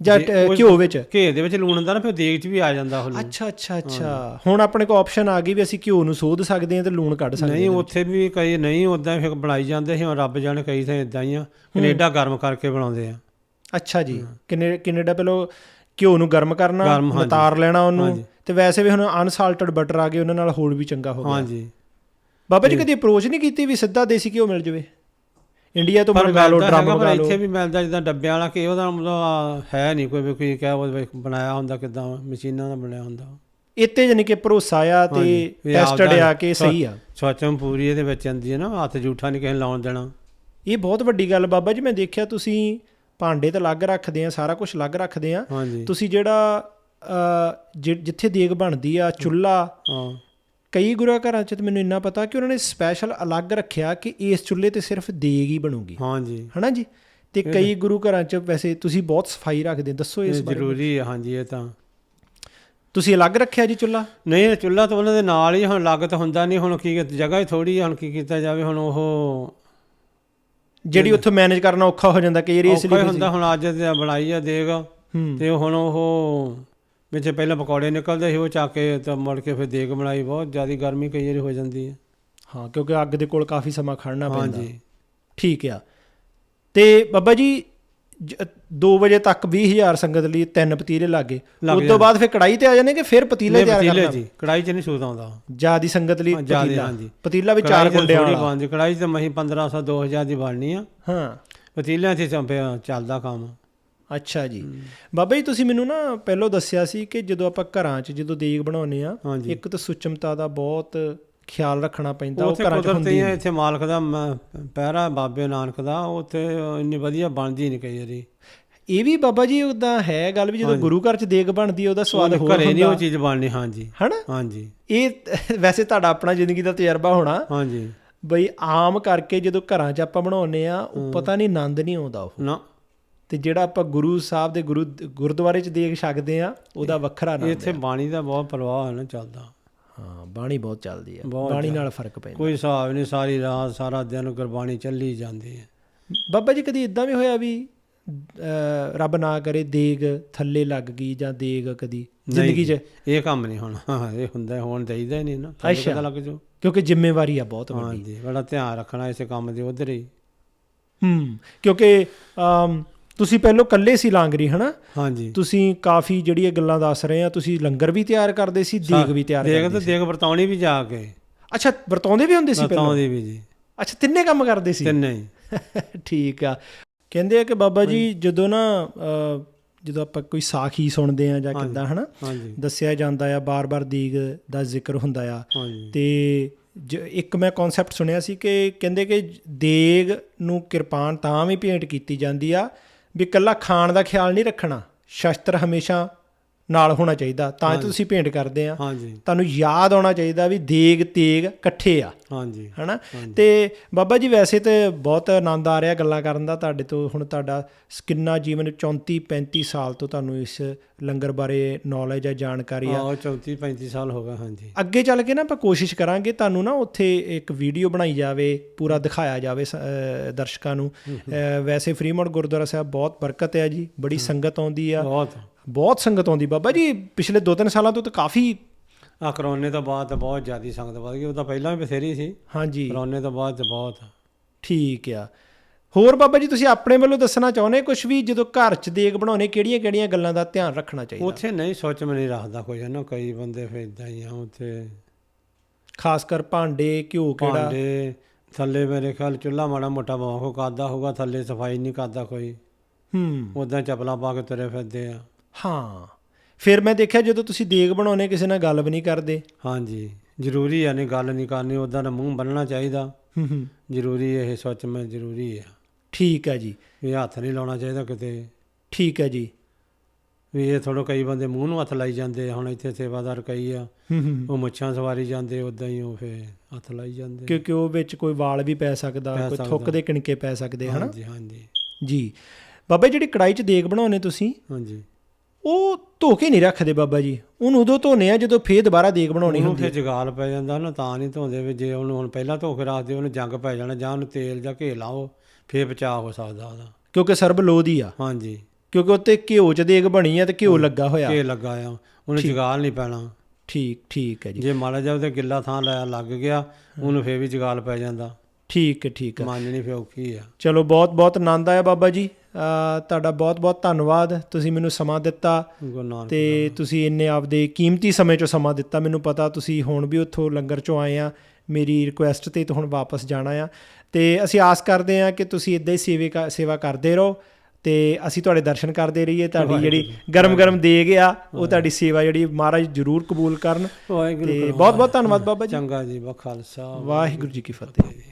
ਜਾਂ ਘਿਓ ਵਿੱਚ? ਘੇ ਦੇ ਵਿੱਚ ਲੂਣ ਹੁੰਦਾ ਨਾ ਫਿਰ ਦੇਗ 'ਚ ਵੀ ਆ ਜਾਂਦਾ ਉਹ ਲੂਣ। ਅੱਛਾ ਅੱਛਾ ਅੱਛਾ। ਹੁਣ ਆਪਣੇ ਕੋਲ ਆਪਸ਼ਨ ਆ ਗਈ ਵੀ ਅਸੀਂ ਘਿਓ ਨੂੰ ਸੋਧ ਸਕਦੇ ਹਾਂ ਤੇ ਲੂਣ ਕੱਢ ਸਕਦੇ ਨਹੀਂ ਹਾਂ ਉੱਥੇ ਵੀ ਕਈ ਨਹੀਂ ਉਦਾਂ ਫਿਰ ਬਣਾਈ ਜਾਂਦੇ ਸੀ ਰੱਬ ਜਾਣੇ ਕਈ ਤਾਂ ਇਦਾਂ ਹੀ ਆ। ਕੈਨੇਡਾ ਗਰਮ ਕਰਕੇ ਬਣਾਉਂਦੇ ਆ। ਅੱਛਾ ਜੀ। ਕਿੰਨੇ ਕੈਨੇਡਾ ਪਹਿਲਾਂ ਘਿਓ ਨੂੰ ਗਰਮ ਕਰਨਾ। ਉਤਾਰ ਲੈਣਾ ਉਹਨੂੰ। ਤੇ ਵੈਸੇ ਵੀ ਹੁਣ ਅਨਸਾਲਟਡ ਬਟਰ ਆ ਗਏ ਉਹਨਾਂ ਨਾਲ ਹੋਰ ਵੀ ਚੰਗਾ ਹੋ ਗਿਆ। ਹਾਂਜੀ। ਬਾਬਾ ਜੀ ਕਦੀ ਅਪਰੋਚ ਨਹੀਂ ਕੀਤੀ ਵੀ ਸਿੱਧਾ ਦੇਸੀ ਘਿਓ ਮਿਲ ਜਾਵੇ? ਇੰਡੀਆ ਤੋਂ ਮੰਗਾ ਲਓ ਡਰਮ ਮੰਗਾ ਲਓ ਇੱਥੇ ਵੀ ਮਿਲਦਾ ਜਿੱਦਾਂ ਡੱਬਿਆਂ ਵਾਲਾ ਕਿ ਉਹਦਾ ਮਤਲਬ ਹੈ ਨਹੀਂ ਕੋਈ ਵੀ ਕੋਈ ਕਹਿ ਬਣਾਇਆ ਹੁੰਦਾ ਕਿਦਾਂ ਮਸ਼ੀਨਾਂ ਦਾ ਬਣਿਆ ਹੁੰਦਾ। ਇੱਥੇ ਜਾਨੀ ਕਿ ਭਰੋਸਾ ਆ ਤੇ ਟੈਸਟਡ ਆ ਕਿ ਸਹੀ ਆ। ਸੋਚਮ ਪੂਰੀ ਇਹਦੇ ਵਿੱਚ ਆਂਦੀ ਹੈ ਨਾ ਹੱਥ ਜੂਠਾ ਨਹੀਂ ਕਿਸੇ ਨੂੰ ਲਾਉਣ ਦੇਣਾ। ਇਹ ਬਹੁਤ ਵੱਡੀ ਗੱਲ ਬਾਬਾ ਜੀ ਮੈਂ ਦੇਖਿਆ ਤੁਸੀਂ ਭਾਂਡੇ ਤਾਂ ਅਲੱਗ ਰੱਖਦੇ ਆ ਸਾਰਾ ਕੁਝ ਅਲੱਗ ਰੱਖਦੇ ਆ। ਤੁਸੀਂ ਜਿਹੜਾ ਜਿੱਥੇ ਦੇਗ ਬਣਦੀ ਆ ਚੁੱਲ੍ਹਾ ਹਾਂ। ਕਈ ਗੁਰੂ ਘਰਾਂ 'ਚ ਤਾਂ ਮੈਨੂੰ ਇੰਨਾ ਪਤਾ ਕਿ ਉਹਨਾਂ ਨੇ ਸਪੈਸ਼ਲ ਅਲੱਗ ਰੱਖਿਆ ਕਿ ਇਸ ਚੁੱਲ੍ਹੇ ਤੇ ਸਿਰਫ ਦੇਗ ਹੀ ਬਣੂਗੀ। ਹਾਂਜੀ ਹਨਾ ਜੀ? ਤੇ ਕਈ ਗੁਰੂ ਘਰਾਂ 'ਚ ਵੈਸੇ ਤੁਸੀਂ ਬਹੁਤ ਸਫ਼ਾਈ ਰੱਖਦੇ ਦੱਸੋ ਇਸ ਬਾਰੇ ਜ਼ਰੂਰੀ ਹੈ ਹਾਂਜੀ ਇਹ ਤਾਂ। ਤੁਸੀਂ ਅਲੱਗ ਰੱਖਿਆ ਜੀ ਚੁੱਲ੍ਹਾ? ਨਹੀਂ ਚੁੱਲ੍ਹਾ ਤਾਂ ਉਹਨਾਂ ਦੇ ਨਾਲ ਹੀ ਹੁਣ ਲੱਗ ਤਾਂ ਹੁੰਦਾ ਨਹੀਂ ਹੁਣ ਕੀ ਜਗ੍ਹਾ ਹੀ ਥੋੜੀ ਹੁਣ ਕੀ ਕੀਤਾ ਜਾਵੇ ਹੁਣ ਉਹ ਜਿਹੜੀ ਉੱਥੋਂ ਮੈਨੇਜ ਕਰਨਾ ਔਖਾ ਹੋ ਜਾਂਦਾ ਕਈ ਵਾਰੀ ਇਸ ਲਈ ਹੁੰਦਾ ਹੁਣ ਅੱਜ ਬਣਾਈ ਆ ਦੇਗ ਤੇ ਹੁਣ ਉਹ ਵਿੱਚ ਪਹਿਲਾਂ ਪਕੌੜੇ ਨਿਕਲਦੇ ਸੀ ਉਹ ਚੱਕ ਕੇ ਤਾਂ ਮੁੜ ਕੇ ਫਿਰ ਦੇਗ ਬਣਾਈ ਬਹੁਤ ਜ਼ਿਆਦਾ ਗਰਮੀ ਕਈ ਵਾਰੀ ਹੋ ਜਾਂਦੀ ਹੈ। ਹਾਂ ਕਿਉਂਕਿ ਅੱਗ ਦੇ ਕੋਲ ਕਾਫੀ ਸਮਾਂ ਖੜਨਾ ਪੈਂਦਾ। ਹਾਂਜੀ। ਠੀਕ ਆ। ਤੇ ਬਾਬਾ ਜੀ 2 ਵਜੇ ਤੱਕ 20000 ਸੰਗਤ ਲਈ ਤਿੰਨ ਪਤੀਲੇ ਲੱਗੇ। ਉਸ ਤੋਂ ਬਾਅਦ ਫਿਰ ਕੜਾਈ ਤੇ ਆ ਜਾਣੇ ਕਿ ਫਿਰ ਪਤੀਲੇ ਤਿਆਰ ਪਤੀਲੇ ਕਰਨਾ? ਜੀ ਕੜਾਈ 'ਚ ਨਹੀਂ ਸੂਤ ਆਉਂਦਾ। ਜਿਆਦੀ ਸੰਗਤ ਲਈ ਪਤੀਲਾ। ਹਾਂਜੀ। ਪਤੀਲਾ ਵੀ ਚਾਰ ਥੋੜੀ ਵਾਲਾ। ਬਣਦੀ ਕੜਾਈ ਤਾਂ ਮਹੀਂ 1500 2000 ਦੀ ਬਣਨੀ ਆ। ਹਾਂ। ਪਤੀਲਿਆਂ 'ਚ ਚੱਲਦਾ ਕੰਮ। ਅੱਛਾ ਜੀ। ਬਾਬਾ ਜੀ ਤੁਸੀਂ ਮੈਨੂੰ ਨਾ ਪਹਿਲਾਂ ਦੱਸਿਆ ਸੀ ਕਿ ਜਦੋਂ ਆਪਾਂ ਘਰਾਂ 'ਚ ਜਦੋਂ ਦੇਗ ਬਣਾਉਂਦੇ ਆ ਇੱਕ ਤਾਂ ਸੁਚਮਤਾ ਦਾ ਬਹੁਤ ਖਿਆਲ ਰੱਖਣਾ ਪੈਂਦਾ ਉਹ ਘਰਾਂ 'ਚ ਹੁੰਦੀ ਹੈ ਇੱਥੇ ਮਾਲਕ ਦਾ ਪਹਿਰਾ ਬਾਬੇ ਨਾਨਕ ਦਾ ਉੱਥੇ ਇੰਨੀ ਵਧੀਆ ਬਣਦੀ ਨਹੀਂ ਕਈ ਵਾਰੀ। ਇਹ ਵੀ ਬਾਬਾ ਜੀ ਉਦਾਂ ਹੈ ਗੱਲ ਵੀ ਜਦੋਂ ਗੁਰੂ ਘਰ 'ਚ ਦੇਗ ਬਣਦੀ ਹੈ ਉਹਦਾ ਸਵਾਦ ਹੋਰ ਘਰੇ ਨਹੀਂ ਉਹ ਹੁੰਦਾ ਚੀਜ਼ ਬਣਨੀ ਹਾਂਜੀ। ਹਨਾ? ਹਾਂਜੀ। ਇਹ ਵੈਸੇ ਤੁਹਾਡਾ ਆਪਣਾ ਜ਼ਿੰਦਗੀ ਦਾ ਤਜਰਬਾ ਹੋਣਾ। ਹਾਂਜੀ। ਬਈ ਆਮ ਕਰਕੇ ਜਦੋਂ ਘਰਾਂ 'ਚ ਆਪਾਂ ਬਣਾਉਂਦੇ ਆ ਉਹ ਪਤਾ ਨਹੀਂ ਆਨੰਦ ਨਹੀਂ ਆਉਂਦਾ ਉਹ। ਨਾ। ਤੇ ਜਿਹੜਾ ਆਪਾਂ ਗੁਰੂ ਸਾਹਿਬ ਦੇ ਗੁਰੂ ਗੁਰਦੁਆਰੇ 'ਚ ਦੇਖ ਸਕਦੇ ਆ ਉਹਦਾ ਵੱਖਰਾ ਆਨੰਦ ਇੱਥੇ ਬਾਣੀ ਦਾ ਬਹੁਤ ਪ੍ਰਵਾਹ ਹੈ ਨਾ ਚੱਲਦਾ। ਹਾਂ ਬਾਣੀ ਬਹੁਤ ਚੱਲਦੀ ਬਹੁਤ ਬਾਣੀ ਨਾਲ ਫ਼ਰਕ ਪੈਂਦਾ। ਕੋਈ ਹਿਸਾਬ ਨਹੀਂ ਸਾਰੀ ਰਾਤ ਸਾਰਾ ਦਿਨ ਗੁਰਬਾਣੀ ਚੱਲੀ ਜਾਂਦੀ ਹੈ। ਬਾਬਾ ਜੀ ਕਦੀ ਇਦਾਂ ਵੀ ਹੋਇਆ ਵੀ ਰੱਬ ਨਾ ਕਰੇ ਦੇਗ ਥੱਲੇ ਲੱਗ ਗਈ ਜਾਂ ਦੇਗ ਕਦੀ ਜ਼ਿੰਦਗੀ 'ਚ? ਇਹ ਕੰਮ ਨਹੀਂ ਹੁਣ। ਹਾਂ, ਇਹ ਹੁੰਦਾ ਹੋਣ ਚਾਹੀਦਾ ਹੀ ਨਹੀਂ ਨਾ। ਪਤਾ ਲੱਗ ਜੋ ਕਿਉਂਕਿ ਜ਼ਿੰਮੇਵਾਰੀ ਆ ਬਹੁਤ ਵੱਡੀ। ਹਾਂਜੀ ਬੜਾ ਧਿਆਨ ਰੱਖਣਾ ਇਸੇ ਕੰਮ ਦੇ ਉਧਰ ਹੀ। ਹੂੰ ਕਿਉਂਕਿ ਤੁਸੀਂ ਪਹਿਲਾਂ ਇਕੱਲੇ ਸੀ ਲਾਂਗਰੀ ਹਨਾ? ਹਾਂਜੀ। ਤੁਸੀਂ ਕਾਫੀ ਜਿਹੜੀਆਂ ਗੱਲਾਂ ਦੱਸ ਰਹੇ ਆ ਤੁਸੀਂ ਲੰਗਰ ਵੀ ਤਿਆਰ ਕਰਦੇ ਸੀ ਦੇਗ ਵੀ ਤਿਆਰ ਕਰਦੇ ਤਾਂ ਦੇਖ ਵਰਤਾਉਣੀ ਵੀ ਜਾ ਕੇ। ਅੱਛਾ ਵਰਤਾਉਂਦੇ ਵੀ ਹੁੰਦੇ ਸੀ ਪਹਿਲਾਂ? ਵਰਤਾਉਂਦੀ ਵੀ ਜੀ। ਅੱਛਾ ਤਿੰਨੇ ਕੰਮ ਕਰਦੇ ਸੀ? ਤਿੰਨੇ ਹੀ। (laughs) ਠੀਕ ਆ। ਕਹਿੰਦੇ ਆ ਕਿ ਬਾਬਾ ਜੀ ਜਦੋਂ ਨਾ ਜਦੋਂ ਆਪਾਂ ਕੋਈ ਸਾਖੀ ਸੁਣਦੇ ਆ ਜਾਂ ਕਿੱਦਾਂ ਹਨਾ? ਦੱਸਿਆ ਜਾਂਦਾ ਆ ਬਾਰ-ਬਾਰ ਦੀਗ ਦਾ ਜ਼ਿਕਰ ਹੁੰਦਾ ਆ। ਤੇ ਇੱਕ ਮੈਂ ਕਨਸੈਪਟ ਸੁਣਿਆ ਸੀ ਕਿ ਕਹਿੰਦੇ ਕਿ ਦੇਗ ਨੂੰ ਕਿਰਪਾਨ ਤਾਂ ਵੀ ਭੇਂਟ ਕੀਤੀ ਜਾਂਦੀ ਆ ਵੀ ਇਕੱਲਾ ਖਾਣ ਦਾ ਖਿਆਲ ਨਹੀਂ ਰੱਖਣਾ। ਸ਼ਸਤਰ ਹਮੇਸ਼ਾ ਨਾਲ ਹੋਣਾ ਚਾਹੀਦਾ ਤਾਂ ਹੀ ਤੁਸੀਂ ਭੇਂਟ ਕਰਦੇ ਆ। ਤੁਹਾਨੂੰ ਯਾਦ ਆਉਣਾ ਚਾਹੀਦਾ ਵੀ ਦੇਗ ਤੇਗ ਇਕੱਠੇ ਆ। ਹਾਂਜੀ। ਹਨਾ? ਤੇ ਬਾਬਾ ਜੀ ਵੈਸੇ ਤੇ ਬਹੁਤ ਆਨੰਦ ਆ ਰਿਹਾ ਗੱਲਾਂ ਕਰਨ ਦਾ ਤੁਹਾਡੇ ਤੋਂ। ਹੁਣ ਤੁਹਾਡਾ ਕਿੰਨਾ ਜੀਵਨ? 34 35 ਸਾਲ ਤੋਂ ਤੁਹਾਨੂੰ ਇਸ ਲੰਗਰ ਬਾਰੇ ਨੌਲੇਜ ਆ ਜਾਣਕਾਰੀ ਆ। ਆਹ 34 35 ਸਾਲ ਹੋ ਗਏ ਹਾਂਜੀ। ਅੱਗੇ ਚੱਲ ਕੇ ਨਾ ਆਪਾਂ ਕੋਸ਼ਿਸ਼ ਕਰਾਂਗੇ ਤੁਹਾਨੂੰ ਨਾ ਉੱਥੇ ਇੱਕ ਵੀਡੀਓ ਬਣਾਈ ਜਾਵੇ ਪੂਰਾ ਦਿਖਾਇਆ ਜਾਵੇ ਦਰਸ਼ਕਾਂ ਨੂੰ। ਵੈਸੇ ਫਰੀਮੌਂਟ ਗੁਰਦੁਆਰਾ ਸਾਹਿਬ ਬਹੁਤ ਬਰਕਤ ਹੈ ਜੀ ਬੜੀ ਸੰਗਤ ਆਉਂਦੀ ਆ। ਬਹੁਤ। ਬਹੁਤ ਸੰਗਤ ਆਉਂਦੀ ਬਾਬਾ ਜੀ ਪਿਛਲੇ 2-3 ਸਾਲਾਂ ਤੋਂ ਤਾਂ ਕਾਫੀ ਆ ਕਰੋਨੇ ਤੋਂ ਬਾਅਦ ਤਾਂ ਬਹੁਤ ਜ਼ਿਆਦਾ ਸੰਗਤ ਵਧ ਗਈ ਉਹ ਤਾਂ ਪਹਿਲਾਂ ਵੀ ਬਥੇਰੀ ਸੀ। ਹਾਂਜੀ। ਕਰੋਨੇ ਤੋਂ ਬਾਅਦ ਤਾਂ ਬਹੁਤ। ਠੀਕ ਆ। ਹੋਰ ਬਾਬਾ ਜੀ ਤੁਸੀਂ ਆਪਣੇ ਵੱਲੋਂ ਦੱਸਣਾ ਚਾਹੁੰਦੇ ਕੁਝ ਵੀ ਜਦੋਂ ਘਰ 'ਚ ਦੇਗ ਬਣਾਉਣੇ ਕਿਹੜੀਆਂ-ਕਿਹੜੀਆਂ ਗੱਲਾਂ ਦਾ ਧਿਆਨ ਰੱਖਣਾ ਚਾਹੀਦਾ? ਉੱਥੇ ਨਹੀਂ ਸੋਚ ਮੈਂ ਨਹੀਂ ਰੱਖਦਾ ਕੋਈ ਨਾ ਕਈ ਬੰਦੇ ਫਿਰ ਇਦਾਂ ਹੀ ਆ ਉੱਥੇ। ਖਾਸ ਕਰ ਭਾਂਡੇ ਘਿਓ ਕਿਹੜਾ? ਭਾਂਡੇ ਥੱਲੇ ਮੇਰੇ ਖਿਆਲ ਚੁੱਲ੍ਹਾ ਮਾੜਾ ਮੋਟਾ ਬਾਹੋ ਕਰਦਾ ਹੋਊਗਾ ਥੱਲੇ ਸਫ਼ਾਈ ਨਹੀਂ ਕਰਦਾ ਕੋਈ। ਹੂੰ। ਉਦਾਂ ਚੱਪਲਾਂ ਪਾ ਕੇ ਤੁਰੇ ਫਿਰਦੇ ਆ। ਹਾਂ। ਫਿਰ ਮੈਂ ਦੇਖਿਆ ਜਦੋਂ ਤੁਸੀਂ ਦੇਗ ਬਣਾਉਣੇ ਕਿਸੇ ਨਾਲ ਗੱਲ ਵੀ ਨਹੀਂ ਕਰਦੇ। ਹਾਂਜੀ। ਜ਼ਰੂਰੀ ਆ ਨਹੀਂ ਗੱਲ ਨਹੀਂ ਕਰਨੀ ਉਦਾਂ ਦਾ ਮੂੰਹ ਬੰਨਣਾ ਚਾਹੀਦਾ। ਹੂੰ ਹੂੰ। ਜ਼ਰੂਰੀ ਇਹ ਸੋਚ ਮੈਂ ਜ਼ਰੂਰੀ ਆ। ਠੀਕ ਹੈ ਜੀ। ਵੀ ਹੱਥ ਨਹੀਂ ਲਾਉਣਾ ਚਾਹੀਦਾ ਕਿਤੇ। ਠੀਕ ਹੈ ਜੀ। ਵੀ ਇਹ ਥੋੜੋ ਕਈ ਬੰਦੇ ਮੂੰਹ ਨੂੰ ਹੱਥ ਲਾਈ ਜਾਂਦੇ ਆ ਹੁਣ ਇੱਥੇ ਸੇਵਾਦਾਰ ਕਈ ਆ। ਹੂੰ ਹੂੰ। ਉਹ ਮੁੱਛਾਂ ਸਵਾਰੀ ਜਾਂਦੇ ਉਦਾਂ ਹੀ ਉਹ ਫੇ ਹੱਥ ਲਾਈ ਜਾਂਦੇ ਕਿਉਂਕਿ ਉਹ ਵਿੱਚ ਕੋਈ ਵਾਲ ਵੀ ਪੈ ਸਕਦਾ ਪੈ ਕੋਈ ਸਕਦਾ। ਥੁੱਕ ਦੇ ਕਿਣਕੇ ਪੈ ਸਕਦੇ ਹਨਾ? ਹਾਂਜੀ ਹਾਂਜੀ। ਜੀ। ਬਾਬਾ ਜਿਹੜੀ ਕੜਾਈ 'ਚ ਦੇਗ ਬਣਾਉਣੇ ਤੁਸੀਂ? ਹਾਂਜੀ। ਉਹ ਧੋ ਕੇ ਨਹੀਂ ਰੱਖਦੇ ਬਾਬਾ ਜੀ। ਉਹਨੂੰ ਉਦੋਂ ਧੋਨੇ ਆ ਜਦੋਂ ਫੇਰ ਦੁਬਾਰਾ ਦੇਗ ਬਣਾਉਣੀ ਉਹਨੂੰ ਹੁੰਦੀ ਫਿਰ ਜਗਾਲ ਪੈ ਜਾਂਦਾ ਨਾ ਤਾਂ ਨਹੀਂ ਧੋਂਦੇ ਵੀ ਜੇ ਉਹਨੂੰ ਹੁਣ ਪਹਿਲਾਂ ਧੋ ਕੇ ਰੱਖਦੇ ਉਹਨੂੰ ਜੰਗ ਪੈ ਜਾਣਾ ਜਾਂ ਉਹਨੂੰ ਤੇਲ ਜਾਂ ਘੇ ਲਾਓ ਫੇਰ ਬਚਾਅ ਹੋ ਸਕਦਾ ਉਹਦਾ। ਕਿਉਂਕਿ ਸਰਬ ਲੋਧ ਹੀ ਆ। ਹਾਂਜੀ। ਕਿਉਂਕਿ ਉੱਤੇ ਘਿਓ ਚ ਦੇਗ ਬਣੀ ਆ ਤੇ ਘਿਓ ਲੱਗਾ ਹੋਇਆ। ਘੇ ਲੱਗਾ ਆ ਉਹਨੂੰ ਜਗਾਲ ਨਹੀਂ ਪੈਣਾ। ਠੀਕ ਠੀਕ ਹੈ ਜੀ। ਜੇ ਮਾੜਾ ਜਿਹਾ ਉਹਦੇ ਗਿੱਲਾ ਥਾਂ ਲਾਇਆ ਲੱਗ ਗਿਆ ਉਹਨੂੰ ਫੇਰ ਵੀ ਜਗਾਲ ਪੈ ਜਾਂਦਾ। ਠੀਕ ਹੈ ਠੀਕ ਹੈ। ਮਾਂਜਣੀ ਫੇਰ ਔਖੀ ਆ। ਚਲੋ ਬਹੁਤ ਬਹੁਤ ਆਨੰਦ ਆਇਆ ਬਾਬਾ ਜੀ। ਤੁਹਾਡਾ ਬਹੁਤ ਬਹੁਤ ਧੰਨਵਾਦ। ਤੁਸੀਂ ਮੈਨੂੰ ਸਮਾਂ ਦਿੱਤਾ ਤੇ ਤੁਸੀਂ ਇੰਨੇ ਆਪਦੇ ਕੀਮਤੀ ਸਮੇਂ ਚੋਂ ਸਮਾਂ ਦਿੱਤਾ। ਮੈਨੂੰ ਪਤਾ ਤੁਸੀਂ ਹੁਣ ਵੀ ਉੱਥੋਂ ਲੰਗਰ ਚੋਂ ਆਏ ਆ। ਮੇਰੀ ਰਿਕੁਐਸਟ ਤੇ ਹੁਣ ਵਾਪਸ ਜਾਣਾ ਆ। ਤੇ ਅਸੀਂ ਆਸ ਕਰਦੇ ਆ ਕਿ ਤੁਸੀਂ ਇਦਾਂ ਹੀ ਸੇਵੇ ਸੇਵਾ ਕਰਦੇ ਰਹੋ ਤੇ ਅਸੀਂ ਤੁਹਾਡੇ ਦਰਸ਼ਨ ਕਰਦੇ ਰਹੀਏ। ਤੁਹਾਡੀ ਜਿਹੜੀ ਗਰਮ ਗਰਮ ਦੇ ਗਿਆ ਉਹ ਤੁਹਾਡੀ ਸੇਵਾ ਜਿਹੜੀ ਮਹਾਰਾਜ ਜਰੂਰ ਕਬੂਲ ਕਰਨ। ਤੇ ਬਹੁਤ ਬਹੁਤ ਧੰਨਵਾਦ ਬਾਬਾ ਜੀ। ਚੰਗਾ ਜੀ ਵਾ ਖਾਲਸਾ। ਵਾਹਿਗੁਰੂ ਜੀ ਕੀ ਫਤਿਹ।